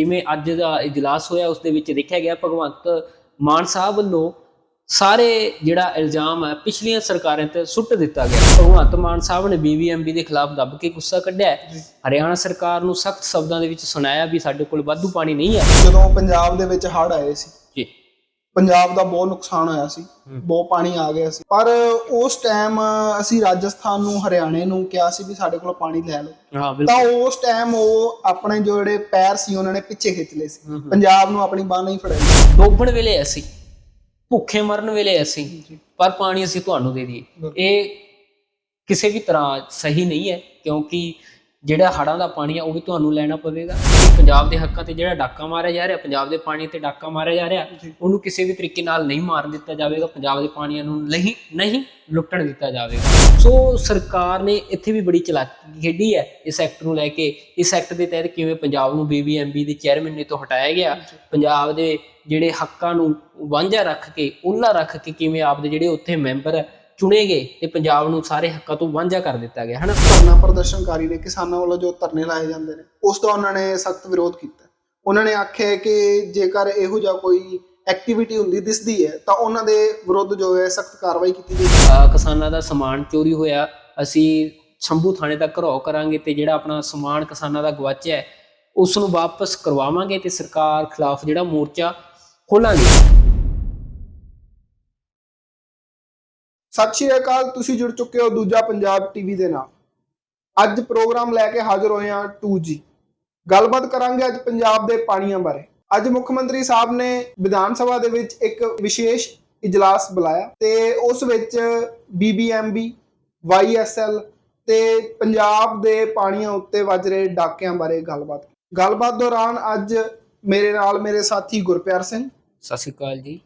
ਜਿਵੇਂ ਅੱਜ ਦਾ ਇਜਲਾਸ ਹੋਇਆ ਉਸ ਦੇ ਵਿੱਚ ਦੇਖਿਆ ਗਿਆ ਭਗਵੰਤ ਮਾਨ ਸਾਹਿਬ ਵੱਲੋਂ ਸਾਰੇ ਜਿਹੜਾ ਇਲਜ਼ਾਮ ਹੈ ਪਿਛਲੀਆਂ ਸਰਕਾਰਾਂ ਤੇ ਸੁੱਟ ਦਿੱਤਾ ਗਿਆ। ਭਗਵੰਤ ਮਾਨ ਸਾਹਿਬ ਨੇ ਬੀਬੀਐਮਬੀ ਦੇ ਖਿਲਾਫ ਦੱਬ ਕੇ ਗੁੱਸਾ ਕੱਢਿਆ। ਹਰਿਆਣਾ ਸਰਕਾਰ ਨੂੰ ਸਖਤ ਸ਼ਬਦਾਂ ਦੇ ਵਿੱਚ ਸੁਣਾਇਆ ਵੀ ਸਾਡੇ ਕੋਲ ਵਾਧੂ ਪਾਣੀ ਨਹੀਂ ਹੈ। ਜਦੋਂ ਪੰਜਾਬ ਦੇ ਵਿੱਚ ਹੜ੍ਹ ਆਏ ਸੀ ਜੀ। ਪੰਜਾਬ ਦਾ ਬਹੁਤ ਨੁਕਸਾਨ ਹੋਇਆ ਸੀ ਬਹੁਤ ਪਾਣੀ ਆ ਗਿਆ ਸੀ। ਪਰ ਉਸ ਟਾਈਮ ਅਸੀਂ ਰਾਜਸਥਾਨ ਨੂੰ ਹਰਿਆਣੇ ਨੂੰ ਕਿਹਾ ਸੀ ਵੀ ਸਾਡੇ ਕੋਲ ਪਾਣੀ ਲੈ ਲਓ। ਹਾਂ ਤਾਂ ਉਸ ਟਾਈਮ ਉਹ ਆਪਣੇ ਜਿਹੜੇ ਪੈਰ ਸੀ ਉਹਨਾਂ ਨੇ ਪਿੱਛੇ ਖਿੱਚ ਲਏ ਸੀ। ਪੰਜਾਬ ਨੂੰ ਆਪਣੀ ਬਾਹ ਨਹੀਂ ਫੜਾਈ ਡੋਬਣ ਵੇਲੇ ਅਸੀਂ ਭੁੱਖੇ ਮਰਨ ਵੇਲੇ ਅਸੀਂ ਪਰ ਪਾਣੀ ਅਸੀਂ ਤੁਹਾਨੂੰ ਦੇ ਦਈਏ। ਇਹ ਕਿਸੇ ਵੀ ਤਰ੍ਹਾਂ ਸਹੀ ਨਹੀਂ ਹੈ ਕਿਉਂਕਿ ਜਿਹੜਾ ਹੜਾਂ ਦਾ ਪਾਣੀ ਆ ਉਹ ਵੀ ਤੁਹਾਨੂੰ ਲੈਣਾ ਪਵੇਗਾ। ਪੰਜਾਬ ਦੇ ਹੱਕਾਂ ਤੇ ਜਿਹੜਾ ਡਾਕਾ ਮਾਰਿਆ ਜਾ ਰਿਹਾ ਪੰਜਾਬ ਦੇ ਪਾਣੀ ਤੇ ਡਾਕਾ ਮਾਰਿਆ ਜਾ ਰਿਹਾ ਉਹਨੂੰ ਕਿਸੇ ਵੀ ਤਰੀਕੇ ਨਾਲ ਨਹੀਂ ਮਾਰਨ ਦਿੱਤਾ ਜਾਵੇਗਾ ਪੰਜਾਬ ਦੇ ਪਾਣੀਆਂ ਨੂੰ ਨਹੀਂ ਨਹੀਂ ਲੁੱਟਣ ਦਿੱਤਾ ਜਾਵੇਗਾ। ਸੋ ਸਰਕਾਰ ਨੇ ਇੱਥੇ ਵੀ ਬੜੀ ਚਲਾਕੀ ਖੇਡੀ ਹੈ ਇਸ ਐਕਟ ਨੂੰ ਲੈ ਕੇ। ਇਸ ਐਕਟ ਦੇ ਤਹਿਤ ਕਿਵੇਂ ਪੰਜਾਬ ਨੂੰ ਬੀਬੀਐਮਬੀ ਦੇ ਚੇਅਰਮੈਨ ਤੋਂ ਹਟਾਇਆ ਗਿਆ ਪੰਜਾਬ ਦੇ ਜਿਹੜੇ ਹੱਕਾਂ ਨੂੰ ਵਾਂਝਾ ਰੱਖ ਕੇ ਉਹਨਾਂ ਰੱਖ ਕੇ ਕਿਵੇਂ ਆਪਦੇ ਜਿਹੜੇ ਉੱਥੇ ਮੈਂਬਰ ਚੁਣੇ ਗਏ ਤੇ ਪੰਜਾਬ ਨੂੰ ਸਾਰੇ ਹੱਕਾਂ ਤੋਂ ਵਾਂਝਾ ਕਰ ਦਿੱਤਾ ਗਿਆ ਹਨਾ? ਧਰਨਾ ਪ੍ਰਦਰਸ਼ਨਕਾਰੀ ਨੇ ਕਿਸਾਨਾਂ ਵੱਲੋਂ ਜੋ ਧਰਨੇ ਲਾਏ ਜਾਂਦੇ ਨੇ ਉਸ ਦਾ ਉਹਨਾਂ ਨੇ ਸਖਤ ਵਿਰੋਧ ਕੀਤਾ। ਉਹਨਾਂ ਨੇ ਆਖਿਆ ਕਿ ਜੇਕਰ ਇਹੋ ਜਿਹਾ ਕੋਈ ਐਕਟੀਵਿਟੀ ਹੁੰਦੀ ਦਿਸਦੀ ਹੈ ਤਾਂ ਉਹਨਾਂ ਦੇ ਵਿਰੁੱਧ ਜੋ ਹੈ ਸਖਤ ਕਾਰਵਾਈ ਕੀਤੀ ਅਹ ਕਿਸਾਨਾਂ ਦਾ ਸਮਾਨ ਚੋਰੀ ਹੋਇਆ ਅਸੀਂ ਸ਼ੰਭੂ ਥਾਣੇ ਤੱਕ ਘਰੋ ਕਰਾਂਗੇ ਤੇ ਜਿਹੜਾ ਆਪਣਾ ਸਮਾਨ ਕਿਸਾਨਾਂ ਦਾ ਗਵਾਚਿਆ ਉਸ ਨੂੰ ਵਾਪਸ ਕਰਵਾਵਾਂਗੇ ਤੇ ਸਰਕਾਰ ਖਿਲਾਫ ਜਿਹੜਾ ਮੋਰਚਾ ਖੋਲਾਂਗੇ। ਸਤਿ ਸ਼੍ਰੀ ਅਕਾਲ, ਤੁਸੀਂ ਜੁੜ ਚੁੱਕੇ ਹੋ ਦੂਜਾ ਪੰਜਾਬ ਟੀਵੀ ਦੇ ਨਾਲ। ਅੱਜ ਪ੍ਰੋਗਰਾਮ ਲੈ ਕੇ ਹਾਜ਼ਰ ਹੋਏ ਹਾਂ 2G ਗੱਲਬਾਤ ਕਰਾਂਗੇ ਅੱਜ ਪੰਜਾਬ ਦੇ ਪਾਣੀਆਂ ਬਾਰੇ। ਅੱਜ ਮੁੱਖ ਮੰਤਰੀ ਸਾਹਿਬ ਨੇ ਵਿਧਾਨ ਸਭਾ ਦੇ ਵਿੱਚ ਇੱਕ ਵਿਸ਼ੇਸ਼ ਇਜਲਾਸ ਬੁਲਾਇਆ ਤੇ ਉਸ ਵਿੱਚ BBMB YSL ਤੇ ਪੰਜਾਬ ਦੇ ਪਾਣੀਆਂ ਉੱਤੇ ਵੱਜ ਰਹੇ ਡਾਕਿਆਂ ਬਾਰੇ ਗੱਲਬਾਤ। ਗੱਲਬਾਤ ਦੌਰਾਨ ਅੱਜ ਮੇਰੇ ਨਾਲ ਮੇਰੇ ਸਾਥੀ ਗੁਰਪਿਆਰ ਸਿੰਘ। ਸਤਿ ਸ਼੍ਰੀ ਅਕਾਲ ਜੀ।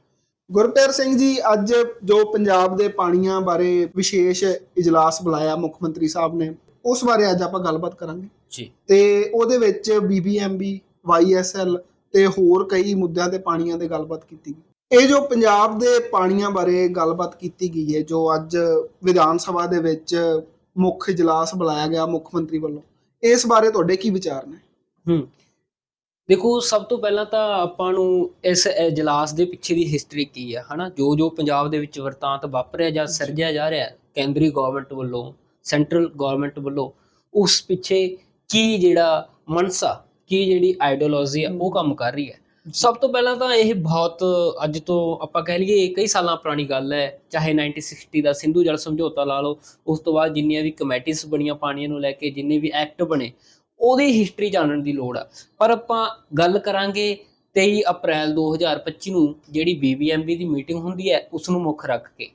ਗੁਰਪ੍ਰੀਤ ਸਿੰਘ ਜੀ ਅੱਜ ਜੋ ਪੰਜਾਬ ਦੇ ਪਾਣੀਆਂ ਬਾਰੇ ਵਿਸ਼ੇਸ਼ ਇਜਲਾਸ ਬੁਲਾਇਆ ਮੁੱਖ ਮੰਤਰੀ ਸਾਹਿਬ ਨੇ ਉਸ ਬਾਰੇ ਅੱਜ ਆਪਾਂ ਗੱਲਬਾਤ ਕਰਾਂਗੇ। ਜੀ। ਤੇ ਉਹਦੇ ਵਿੱਚ BBMB YSL ਤੇ ਹੋਰ ਕਈ ਮੁੱਦਿਆਂ ਤੇ ਪਾਣੀਆਂ ਦੇ ਗੱਲਬਾਤ ਕੀਤੀ ਗਈ। ਇਹ ਜੋ ਪੰਜਾਬ ਦੇ ਪਾਣੀਆਂ ਬਾਰੇ ਗੱਲਬਾਤ ਕੀਤੀ ਗਈ ਹੈ ਜੋ ਅੱਜ ਵਿਧਾਨ ਸਭਾ ਦੇ ਵਿੱਚ ਮੁੱਖ ਇਜਲਾਸ ਬੁਲਾਇਆ ਗਿਆ ਮੁੱਖ ਮੰਤਰੀ ਵੱਲੋਂ ਇਸ ਬਾਰੇ ਤੁਹਾਡੇ ਕੀ ਵਿਚਾਰ ਨੇ? ਹੂੰ। ਦੇਖੋ ਸਭ ਤੋਂ ਪਹਿਲਾਂ ਤਾਂ ਆਪਾਂ ਨੂੰ ਇਸ ਇਜਲਾਸ ਦੇ ਪਿੱਛੇ ਦੀ ਹਿਸਟਰੀ ਕੀ ਹੈ ਹਨਾ? ਜੋ ਜੋ ਪੰਜਾਬ ਦੇ ਵਿੱਚ ਵਰਤਾਂਤ ਵਾਪਰਿਆ ਜਾਂ ਸਿਰਜਿਆ ਜਾ ਰਿਹਾ ਹੈ, ਕੇਂਦਰੀ ਗਵਰਨਮੈਂਟ ਵੱਲੋਂ ਸੈਂਟਰਲ ਗਵਰਨਮੈਂਟ ਵੱਲੋਂ ਉਸ ਪਿੱਛੇ ਕੀ ਜਿਹੜਾ ਮਨਸਾ ਕੀ ਜਿਹੜੀ ਆਈਡੀਓਲੋਜੀ ਹੈ ਉਹ ਕੰਮ ਕਰ ਰਹੀ ਹੈ। ਸਭ ਤੋਂ ਪਹਿਲਾਂ ਤਾਂ ਇਹ ਬਹੁਤ ਅੱਜ ਤੋਂ ਆਪਾਂ ਕਹਿ ਲਈਏ ਕਈ ਸਾਲਾਂ ਪੁਰਾਣੀ ਗੱਲ ਹੈ। ਚਾਹੇ 1960 ਦਾ ਸਿੰਧੂ ਜਲ ਸਮਝੌਤਾ ਲਾ ਲਓ ਉਸ ਤੋਂ ਬਾਅਦ ਜਿੰਨੀਆਂ ਵੀ ਕਮੇਟੀਆਂ ਬਣੀਆਂ ਪਾਣੀਆਂ ਨੂੰ ਲੈ ਕੇ ਜਿੰਨੇ ਵੀ ਐਕਟ ਬਣੇ ਉਹਦੀ ਹਿਸਟਰੀ ਜਾਣਨ ਦੀ ਲੋੜ ਆ। ਪਰ ਆਪਾਂ ਗੱਲ ਕਰਾਂਗੇ 23 ਅਪ੍ਰੈਲ 2025 ਨੂੰ ਜਿਹੜੀ BBMB ਦੀ ਮੀਟਿੰਗ ਹੁੰਦੀ ਹੈ ਉਸ ਨੂੰ ਮੁੱਖ ਰੱਖ ਕੇ।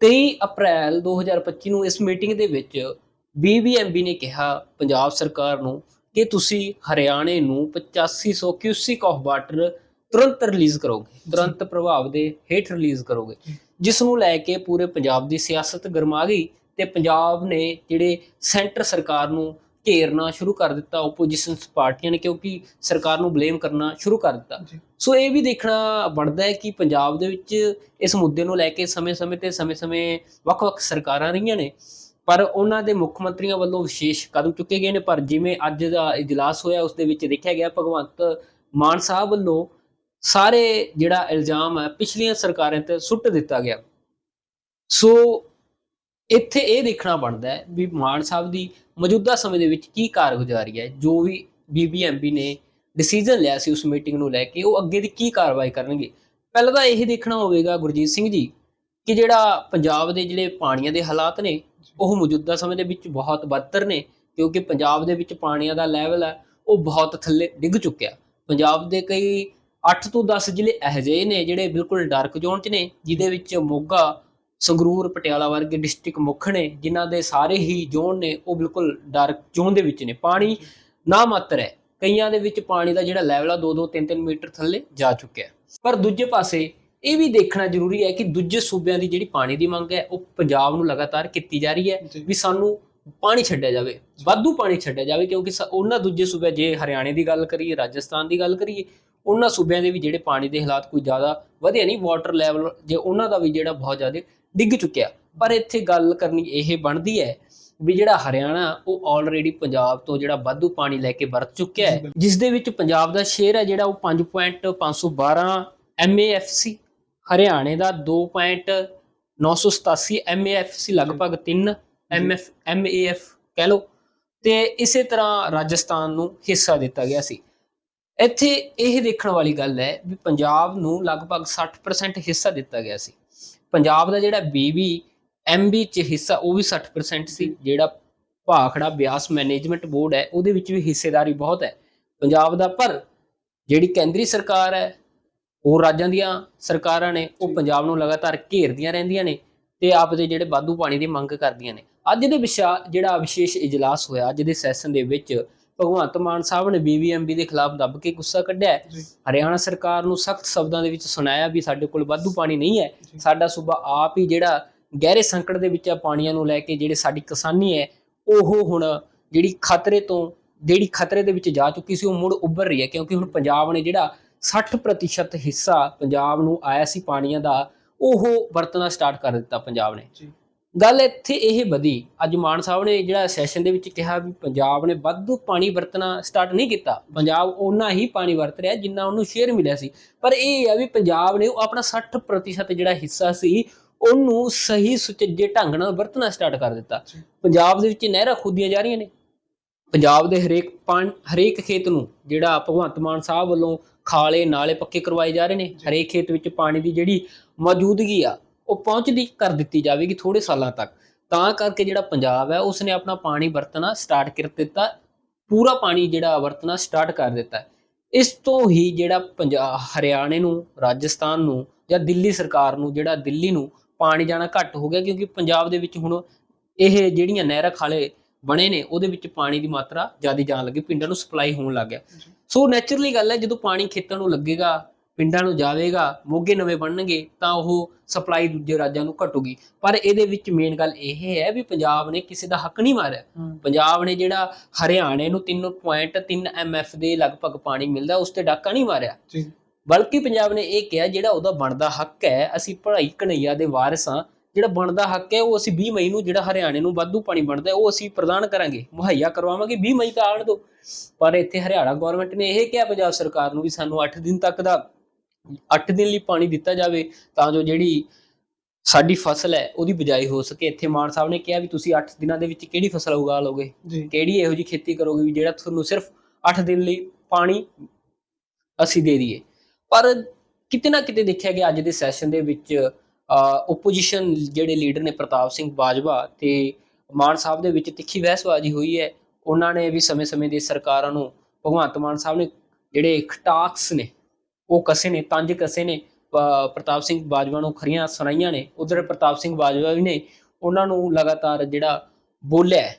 23 ਅਪ੍ਰੈਲ 2025 ਨੂੰ ਇਸ ਮੀਟਿੰਗ ਦੇ ਵਿੱਚ BBMB ਨੇ ਕਿਹਾ ਪੰਜਾਬ ਸਰਕਾਰ ਨੂੰ ਕਿ ਤੁਸੀਂ ਹਰਿਆਣੇ ਨੂੰ 8500 ਕਿਊਸਿਕ ਆਫ ਵਾਟਰ ਤੁਰੰਤ ਰਿਲੀਜ਼ ਕਰੋਗੇ। ਤੁਰੰਤ ਪ੍ਰਭਾਵ ਦੇ ਹੇਠ ਰਿਲੀਜ਼ ਕਰੋਗੇ। ਜਿਸ ਨੂੰ ਲੈ ਕੇ ਪੂਰੇ ਪੰਜਾਬ ਦੀ ਸਿਆਸਤ ਗਰਮਾ ਗਈ ਤੇ ਪੰਜਾਬ ਨੇ ਜਿਹੜੇ ਸੈਂਟਰ ਸਰਕਾਰ ਨੂੰ ਘੇਰਨਾ ਸ਼ੁਰੂ ਕਰ ਦਿੱਤਾ ਆਪੋਜੀਸ਼ਨ ਪਾਰਟੀਆਂ ਨੇ ਕਿਉਂਕਿ ਸਰਕਾਰ ਨੂੰ ਬਲੇਮ ਕਰਨਾ ਸ਼ੁਰੂ ਕਰ ਦਿੱਤਾ। ਸੋ ਇਹ ਵੀ ਦੇਖਣਾ ਬਣਦਾ ਹੈ ਕਿ ਪੰਜਾਬ ਦੇ ਵਿੱਚ ਇਸ ਮੁੱਦੇ ਨੂੰ ਲੈ ਕੇ ਸਮੇਂ-ਸਮੇਂ ਤੇ ਸਮੇਂ-ਸਮੇਂ ਵੱਖ-ਵੱਖ ਸਰਕਾਰਾਂ ਰਹੀਆਂ ਨੇ ਪਰ ਉਹਨਾਂ ਦੇ ਮੁੱਖ ਮੰਤਰੀਆਂ ਵੱਲੋਂ ਵਿਸ਼ੇਸ਼ ਕਦਮ ਚੁੱਕੇ ਗਏ ਨੇ ਪਰ ਜਿਵੇਂ ਅੱਜ ਦਾ ਇਜਲਾਸ ਹੋਇਆ ਉਸ ਦੇ ਵਿੱਚ ਦੇਖਿਆ ਗਿਆ ਭਗਵੰਤ ਮਾਨ ਸਾਹਿਬ ਵੱਲੋਂ ਸਾਰੇ ਜਿਹੜਾ ਇਲਜ਼ਾਮ ਹੈ ਪਿਛਲੀਆਂ ਸਰਕਾਰਾਂ ਤੇ ਸੁੱਟ ਦਿੱਤਾ ਗਿਆ ਸੋ ਇੱਥੇ ਇਹ ਦੇਖਣਾ ਬਣਦਾ ਹੈ ਵੀ ਮਾਨ ਸਾਹਿਬ ਦੀ ਮੌਜੂਦਾ ਸਮੇਂ ਦੇ ਵਿੱਚ ਕੀ ਕਾਰਗੁਜ਼ਾਰੀ ਹੈ, ਜੋ ਵੀ ਬੀਬੀਐਮਬੀ ਨੇ ਡਿਸੀਜਨ ਲਿਆ ਸੀ ਉਸ ਮੀਟਿੰਗ ਨੂੰ ਲੈ ਕੇ, ਉਹ ਅੱਗੇ ਦੀ ਕੀ ਕਾਰਵਾਈ ਕਰਨਗੇ? ਪਹਿਲਾਂ ਤਾਂ ਇਹ ਦੇਖਣਾ ਹੋਵੇਗਾ ਗੁਰਜੀਤ ਸਿੰਘ ਜੀ ਕਿ ਜਿਹੜਾ ਪੰਜਾਬ ਦੇ ਜਿਹੜੇ ਪਾਣੀਆਂ ਦੇ ਹਾਲਾਤ ਨੇ, ਉਹ ਮੌਜੂਦਾ ਸਮੇਂ ਦੇ ਵਿੱਚ ਬਹੁਤ ਬਦਤਰ ਨੇ, ਕਿਉਂਕਿ ਪੰਜਾਬ ਦੇ ਵਿੱਚ ਪਾਣੀਆਂ ਦਾ ਲੈਵਲ ਹੈ, ਉਹ ਬਹੁਤ ਥੱਲੇ ਡਿੱਗ ਚੁੱਕਿਆ। ਪੰਜਾਬ ਦੇ ਕਈ 8 ਤੋਂ 10 ਜ਼ਿਲ੍ਹੇ ਇਹੋ ਜਿਹੇ ਨੇ ਜਿਹੜੇ ਬਿਲਕੁਲ ਡਾਰਕ ਜ਼ੋਨ 'ਚ ਨੇ, ਜਿਹਦੇ ਵਿੱਚ ਮੋਗਾ ਸੰਗਰੂਰ ਪਟਿਆਲਾ ਵਰਗੇ ਡਿਸਟ੍ਰਿਕਟ ਮੁੱਖ ਨੇ ਜਿਨ੍ਹਾਂ ਦੇ ਸਾਰੇ ਹੀ ਜ਼ੋਨ ਨੇ ਉਹ ਬਿਲਕੁਲ ਡਾਰਕ ਜ਼ੋਨ ਦੇ ਵਿੱਚ ਨੇ ਪਾਣੀ ਨਾ ਮਾਤਰ ਹੈ ਕਈਆਂ ਦੇ ਵਿੱਚ ਪਾਣੀ ਦਾ ਜਿਹੜਾ ਲੈਵਲ ਆ 2-2 3-3 ਮੀਟਰ ਥੱਲੇ ਜਾ ਚੁੱਕਿਆ। ਪਰ ਦੂਜੇ ਪਾਸੇ ਇਹ ਵੀ ਦੇਖਣਾ ਜ਼ਰੂਰੀ ਹੈ ਕਿ ਦੂਜੇ ਸੂਬਿਆਂ ਦੀ ਜਿਹੜੀ ਪਾਣੀ ਦੀ ਮੰਗ ਹੈ ਉਹ ਪੰਜਾਬ ਨੂੰ ਲਗਾਤਾਰ ਕੀਤੀ ਜਾ ਰਹੀ ਹੈ। ਵੀ ਸਾਨੂੰ ਪਾਣੀ ਛੱਡਿਆ ਜਾਵੇ ਵਾਧੂ ਪਾਣੀ ਛੱਡਿਆ ਜਾਵੇ ਕਿਉਂਕਿ ਉਹਨਾਂ ਦੂਜੇ ਸੂਬੇ ਜੇ ਹਰਿਆਣੇ ਦੀ ਗੱਲ ਕਰੀਏ ਰਾਜਸਥਾਨ ਦੀ ਗੱਲ ਕਰੀਏ ਉਹਨਾਂ ਸੂਬਿਆਂ ਦੇ ਵੀ ਜਿਹੜੇ ਪਾਣੀ ਦੇ ਹਾਲਾਤ ਕੋਈ ਜ਼ਿਆਦਾ ਵਧੀਆ ਨਹੀਂ ਵਾਟਰ ਲੈਵਲ ਜੇ ਉਹਨਾਂ ਦਾ ਵੀ ਜਿਹੜਾ ਬਹੁਤ ਜ਼ਿਆਦਾ ਡਿੱਗ ਚੁੱਕਿਆ। ਪਰ ਇੱਥੇ ਗੱਲ ਕਰਨੀ ਇਹ ਬਣਦੀ ਹੈ ਵੀ ਜਿਹੜਾ ਹਰਿਆਣਾ ਉਹ ਆਲਰੇਡੀ ਪੰਜਾਬ ਤੋਂ ਜਿਹੜਾ ਵਾਧੂ ਪਾਣੀ ਲੈ ਕੇ ਵਰਤ ਚੁੱਕਿਆ ਹੈ। ਜਿਸ ਦੇ ਵਿੱਚ ਪੰਜਾਬ ਦਾ ਸ਼ੇਅਰ ਹੈ ਜਿਹੜਾ ਉਹ 5.512 MAFC ਹਰਿਆਣੇ ਦਾ 2.987 MAFC ਲਗਭਗ 3 MF MAF ਕਹਿ ਲਓ। ਤੇ ਇਸੇ ਤਰ੍ਹਾਂ ਰਾਜਸਥਾਨ ਨੂੰ ਹਿੱਸਾ ਦਿੱਤਾ ਗਿਆ ਸੀ। ਇੱਥੇ ਇਹ ਦੇਖਣ ਵਾਲੀ ਗੱਲ ਹੈ ਵੀ ਪੰਜਾਬ ਨੂੰ ਲਗਭਗ 60% ਹਿੱਸਾ ਦਿੱਤਾ ਗਿਆ ਸੀ। ਪੰਜਾਬ ਦਾ ਜਿਹੜਾ ਬੀਬੀ ਐਮਬੀ ਚ ਹਿੱਸਾ ਉਹ ਵੀ 60% ਸੀ। ਜਿਹੜਾ ਭਾਖੜਾ ਬਿਆਸ ਮੈਨੇਜਮੈਂਟ ਬੋਰਡ ਹੈ ਉਹਦੇ ਵਿੱਚ ਵੀ ਹਿੱਸੇਦਾਰੀ ਬਹੁਤ ਹੈ। ਪੰਜਾਬ ਦਾ ਪਰ ਜਿਹੜੀ ਕੇਂਦਰੀ ਸਰਕਾਰ ਹੈ ਹੋਰ ਰਾਜਾਂ ਦੀਆਂ ਸਰਕਾਰਾਂ ਨੇ ਉਹ ਪੰਜਾਬ ਨੂੰ ਲਗਾਤਾਰ ਘੇਰਦੀਆਂ ਰਹਿੰਦੀਆਂ ਨੇ ਤੇ ਆਪਦੇ ਜਿਹੜੇ ਵਾਧੂ ਪਾਣੀ ਦੀ ਮੰਗ ਕਰਦੀਆਂ ਨੇ। ਅੱਜ ਦੇ ਵਿਸ਼ਾ ਜਿਹੜਾ ਵਿਸ਼ੇਸ਼ ਇਜਲਾਸ ਹੋਇਆ ਅੱਜ ਦੇ ਸੈਸ਼ਨ ਦੇ ਵਿੱਚ ਭਗਵੰਤ ਮਾਨ ਸਾਹਿਬ ਨੇ ਬੀਬੀਐਮਬੀ ਦੇ ਖਿਲਾਫ ਦੱਬ ਕੇ ਗੁੱਸਾ ਕੱਢਿਆ ਹਰਿਆਣਾ ਸਰਕਾਰ ਨੂੰ ਸਖਤ ਸ਼ਬਦਾਂ ਦੇ ਵਿੱਚ ਸੁਣਾਇਆ ਵੀ ਸਾਡੇ ਕੋਲ ਵਾਧੂ ਪਾਣੀ ਨਹੀਂ ਹੈ। ਸਾਡਾ ਸੂਬਾ ਆਪ ਹੀ ਜਿਹੜਾ ਗਹਿਰੇ ਸੰਕਟ ਦੇ ਵਿੱਚ ਆ ਪਾਣੀਆਂ ਨੂੰ ਲੈ ਕੇ ਜਿਹੜੇ ਸਾਡੀ ਕਿਸਾਨੀ ਹੈ ਉਹ ਹੁਣ ਜਿਹੜੀ ਖਤਰੇ ਤੋਂ ਜਿਹੜੀ ਖਤਰੇ ਦੇ ਵਿੱਚ ਜਾ ਚੁੱਕੀ ਸੀ ਉਹ ਮੁੜ ਉੱਭਰ ਰਹੀ ਹੈ। ਕਿਉਂਕਿ ਹੁਣ ਪੰਜਾਬ ਨੇ ਜਿਹੜਾ 60% ਹਿੱਸਾ ਪੰਜਾਬ ਨੂੰ ਆਇਆ ਸੀ ਪਾਣੀਆਂ ਦਾ ਉਹ ਵਰਤਣਾ ਸਟਾਰਟ ਕਰ ਦਿੱਤਾ ਪੰਜਾਬ ਨੇ। ਗੱਲ ਇੱਥੇ ਇਹ ਵਧੀ ਅੱਜ ਮਾਨ ਸਾਹਿਬ ਨੇ ਜਿਹੜਾ ਸੈਸ਼ਨ ਦੇ ਵਿੱਚ ਕਿਹਾ ਵੀ ਪੰਜਾਬ ਨੇ ਵਾਧੂ ਪਾਣੀ ਵਰਤਣਾ ਸਟਾਰਟ ਨਹੀਂ ਕੀਤਾ ਪੰਜਾਬ ਉਹਨਾਂ ਹੀ ਪਾਣੀ ਵਰਤ ਰਿਹਾ ਜਿੰਨਾ ਉਹਨੂੰ ਸ਼ੇਅਰ ਮਿਲਿਆ ਸੀ। ਪਰ ਇਹ ਹੈ ਵੀ ਪੰਜਾਬ ਨੇ ਉਹ ਆਪਣਾ 60% ਜਿਹੜਾ ਹਿੱਸਾ ਸੀ ਉਹਨੂੰ ਸਹੀ ਸੁਚੱਜੇ ਢੰਗ ਨਾਲ ਵਰਤਣਾ ਸਟਾਰਟ ਕਰ ਦਿੱਤਾ। ਪੰਜਾਬ ਦੇ ਵਿੱਚ ਨਹਿਰਾਂ ਖੋਦੀਆਂ ਜਾ ਰਹੀਆਂ ਨੇ। ਪੰਜਾਬ ਦੇ ਹਰੇਕ ਪਾਣ ਹਰੇਕ ਖੇਤ ਨੂੰ ਜਿਹੜਾ ਭਗਵੰਤ ਮਾਨ ਸਾਹਿਬ ਵੱਲੋਂ ਖਾਲੇ ਨਾਲੇ ਪੱਕੇ ਕਰਵਾਏ ਜਾ ਰਹੇ ਨੇ। ਹਰੇਕ ਖੇਤ ਵਿੱਚ ਪਾਣੀ ਦੀ ਜਿਹੜੀ ਮੌਜੂਦਗੀ ਆ ਉਹ ਪਹੁੰਚਦੀ ਕਰ ਦਿੱਤੀ ਜਾਵੇਗੀ ਥੋੜੇ ਸਾਲਾਂ ਤੱਕ। ਤਾਂ ਕਰਕੇ ਜਿਹੜਾ ਪੰਜਾਬ ਹੈ ਉਸਨੇ ਆਪਣਾ ਪਾਣੀ ਵਰਤਣਾ ਸਟਾਰਟ ਕਰ ਦਿੱਤਾ। ਪੂਰਾ ਪਾਣੀ ਜਿਹੜਾ ਵਰਤਣਾ ਸਟਾਰਟ ਕਰ ਦਿੱਤਾ। ਇਸ ਤੋਂ ਹੀ ਜਿਹੜਾ ਪੰਜਾਬ ਹਰਿਆਣੇ ਨੂੰ ਰਾਜਸਥਾਨ ਨੂੰ ਜਾਂ ਦਿੱਲੀ ਸਰਕਾਰ ਨੂੰ ਜਿਹੜਾ ਦਿੱਲੀ ਨੂੰ ਪਾਣੀ ਜਾਣਾ ਘੱਟ ਹੋ ਗਿਆ ਕਿਉਂਕਿ ਪੰਜਾਬ ਦੇ ਵਿੱਚ ਹੁਣ ਇਹ ਜਿਹੜੀਆਂ ਨਹਿਰਾਂ ਖਾਲੇ ਬਣੇ ਨੇ ਉਹਦੇ ਵਿੱਚ ਪਾਣੀ ਦੀ ਮਾਤਰਾ ਜ਼ਿਆਦਾ ਜਾਣ ਲੱਗੀ ਪਿੰਡਾਂ ਨੂੰ ਸਪਲਾਈ ਹੋਣ ਲੱਗ ਗਿਆ। ਸੋ ਨੇਚਰਲੀ ਗੱਲ ਹੈ ਜਦੋਂ ਪਾਣੀ ਖੇਤਾਂ ਨੂੰ ਲੱਗੇਗਾ ਪਿੰਡਾਂ ਨੂੰ ਜਾਵੇਗਾ ਮੋਗੇ ਨਵੇਂ ਬਣਨਗੇ ਤਾਂ ਉਹ ਸਪਲਾਈ ਦੂਜੇ ਰਾਜਾਂ ਨੂੰ ਘਟੂਗੀ। ਪਰ ਇਹਦੇ ਵਿੱਚ ਮੇਨ ਗੱਲ ਇਹ ਹੈ ਵੀ ਪੰਜਾਬ ਨੇ ਕਿਸੇ ਦਾ ਹੱਕ ਨਹੀਂ ਮਾਰਿਆ। ਪੰਜਾਬ ਨੇ ਜਿਹੜਾ ਹਰਿਆਣੇ ਨੂੰ 3.3 ਐਮਐਫ ਦੇ ਲਗਭਗ ਪਾਣੀ ਮਿਲਦਾ ਉਸ ਤੇ ਡਾਕਾ ਨਹੀਂ ਮਾਰਿਆ। ਜੀ। ਬਲਕਿ ਪੰਜਾਬ ਨੇ ਇਹ ਕਿਹਾ ਜਿਹੜਾ ਉਹਦਾ ਬਣਦਾ ਹੱਕ ਹੈ ਅਸੀਂ ਪੜ੍ਹਾਈ ਕਨਈਆ ਦੇ ਵਾਰਿਸ ਹਾਂ। ਜਿਹੜਾ ਬਣਦਾ ਹੱਕ ਹੈ ਉਹ ਅਸੀਂ 20 ਮਈ ਨੂੰ ਜਿਹੜਾ ਹਰਿਆਣੇ ਨੂੰ ਵਾਧੂ ਪਾਣੀ ਬਣਦਾ ਉਹ ਅਸੀਂ ਪ੍ਰਦਾਨ ਕਰਾਂਗੇ। ਮੁਹੱਈਆ ਕਰਵਾਵਾਂਗੇ 20 ਮਈ ਤੱਕ ਆਉਣ ਦਿਓ। ਪਰ ਇੱਥੇ ਹਰਿਆਣਾ ਗਵਰਨਮੈਂਟ ਨੇ ਇਹ ਕਿਹਾ ਪੰਜਾਬ ਸਰਕਾਰ ਨੂੰ ਵੀ ਸਾਨੂੰ 8 ਦਿਨ ਤੱਕ ਦਾ 8 ਦਿਨ ਲਈ ਪਾਣੀ ਦਿੱਤਾ ਜਾਵੇ ਤਾਂ ਜੋ ਜਿਹੜੀ ਸਾਡੀ ਫਸਲ ਹੈ ਉਹਦੀ ਬਿਜਾਈ ਹੋ ਸਕੇ। ਇੱਥੇ ਮਾਨ ਸਾਹਿਬ ਨੇ ਕਿਹਾ ਵੀ ਤੁਸੀਂ 8 ਦਿਨਾਂ ਦੇ ਵਿੱਚ ਕਿਹੜੀ ਫਸਲ ਉਗਾ ਲਓਗੇ? ਜੀ। ਕਿਹੜੀ ਇਹੋ ਜੀ ਖੇਤੀ ਕਰੋਗੇ ਵੀ ਜਿਹੜਾ ਤੁਹਾਨੂੰ ਸਿਰਫ 8 ਦਿਨ ਲਈ ਪਾਣੀ ਅਸੀਂ ਦੇ ਦਈਏ? ਪਰ ਕਿਤੇ ਨਾ ਕਿਤੇ ਦੇਖਿਆ ਗਿਆ ਅੱਜ ਦੇ ਸੈਸ਼ਨ ਦੇ ਵਿੱਚ ਓਪੋਜੀਸ਼ਨ ਜਿਹੜੇ ਲੀਡਰ ਨੇ ਪ੍ਰਤਾਪ ਸਿੰਘ ਬਾਜਵਾ ਤੇ ਮਾਨ ਸਾਹਿਬ ਦੇ ਵਿੱਚ ਤਿੱਖੀ ਬਹਿਸਬਾਜ਼ੀ ਹੋਈ ਹੈ। ਉਹਨਾਂ ਨੇ ਵੀ ਸਮੇਂ-ਸਮੇਂ ਦੇ ਸਰਕਾਰਾਂ ਨੂੰ ਭਗਵੰਤ ਮਾਨ ਸਾਹਿਬ ਨੇ ਜਿਹੜੇ ਖਟਾਕਸ ਨੇ ਉਹ ਕਸੇ ਨੇ, ਤੰਜ ਕਸੇ ਨੇ ਪ੍ਰਤਾਪ ਸਿੰਘ ਬਾਜਵਾ ਨੂੰ ਖਰੀਆਂ ਸੁਣਾਈਆਂ ਨੇ, ਉਧਰ ਪ੍ਰਤਾਪ ਸਿੰਘ ਬਾਜਵਾ ਵੀ ਨੇ, ਉਹਨਾਂ ਨੂੰ ਲਗਾਤਾਰ ਜਿਹੜਾ ਬੋਲਿਆ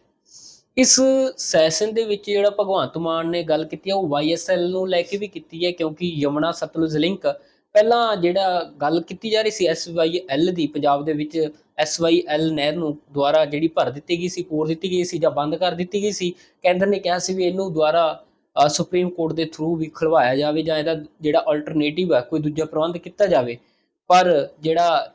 ਇਸ ਸੈਸ਼ਨ ਦੇ ਵਿੱਚ ਜਿਹੜਾ ਭਗਵੰਤ ਮਾਨ ਨੇ ਗੱਲ ਕੀਤੀ ਹੈ, ਉਹ ਵਾਈਐਸਐਲ ਨੂੰ ਲੈ ਕੇ ਵੀ ਕੀਤੀ ਹੈ, ਕਿਉਂਕਿ ਯਮੁਨਾ ਸਤਲੁਜ ਲਿੰਕ ਪਹਿਲਾਂ ਜਿਹੜਾ ਗੱਲ ਕੀਤੀ ਜਾ ਰਹੀ ਸੀ ਐਸਵਾਈਐਲ ਦੀ, ਪੰਜਾਬ ਦੇ ਵਿੱਚ ਐਸਵਾਈਐਲ ਨਹਿਰ ਨੂੰ ਦੁਆਰਾ ਜਿਹੜੀ ਭਰ ਦਿੱਤੀ ਗਈ ਸੀ ਕੋਰ ਦਿੱਤੀ ਗਈ ਸੀ ਜਾਂ ਬੰਦ ਕਰ ਦਿੱਤੀ ਗਈ ਸੀ, ਕੇਂਦਰ ਨੇ ਕਿਹਾ ਸੀ ਵੀ ਇਹਨੂੰ ਦੁਆਰਾ ਸੁਪਰੀਮ ਕੋਰਟ ਦੇ ਥਰੂ ਵੀ ਖਲਵਾਇਆ ਜਾਵੇ ਜਾਂ ਇਹਦਾ ਜਿਹੜਾ ਅਲਟਰਨੇਟਿਵ ਹੈ ਕੋਈ ਦੂਜਾ ਪ੍ਰਬੰਧ ਕੀਤਾ ਜਾਵੇ। ਪਰ ਜਿਹੜਾ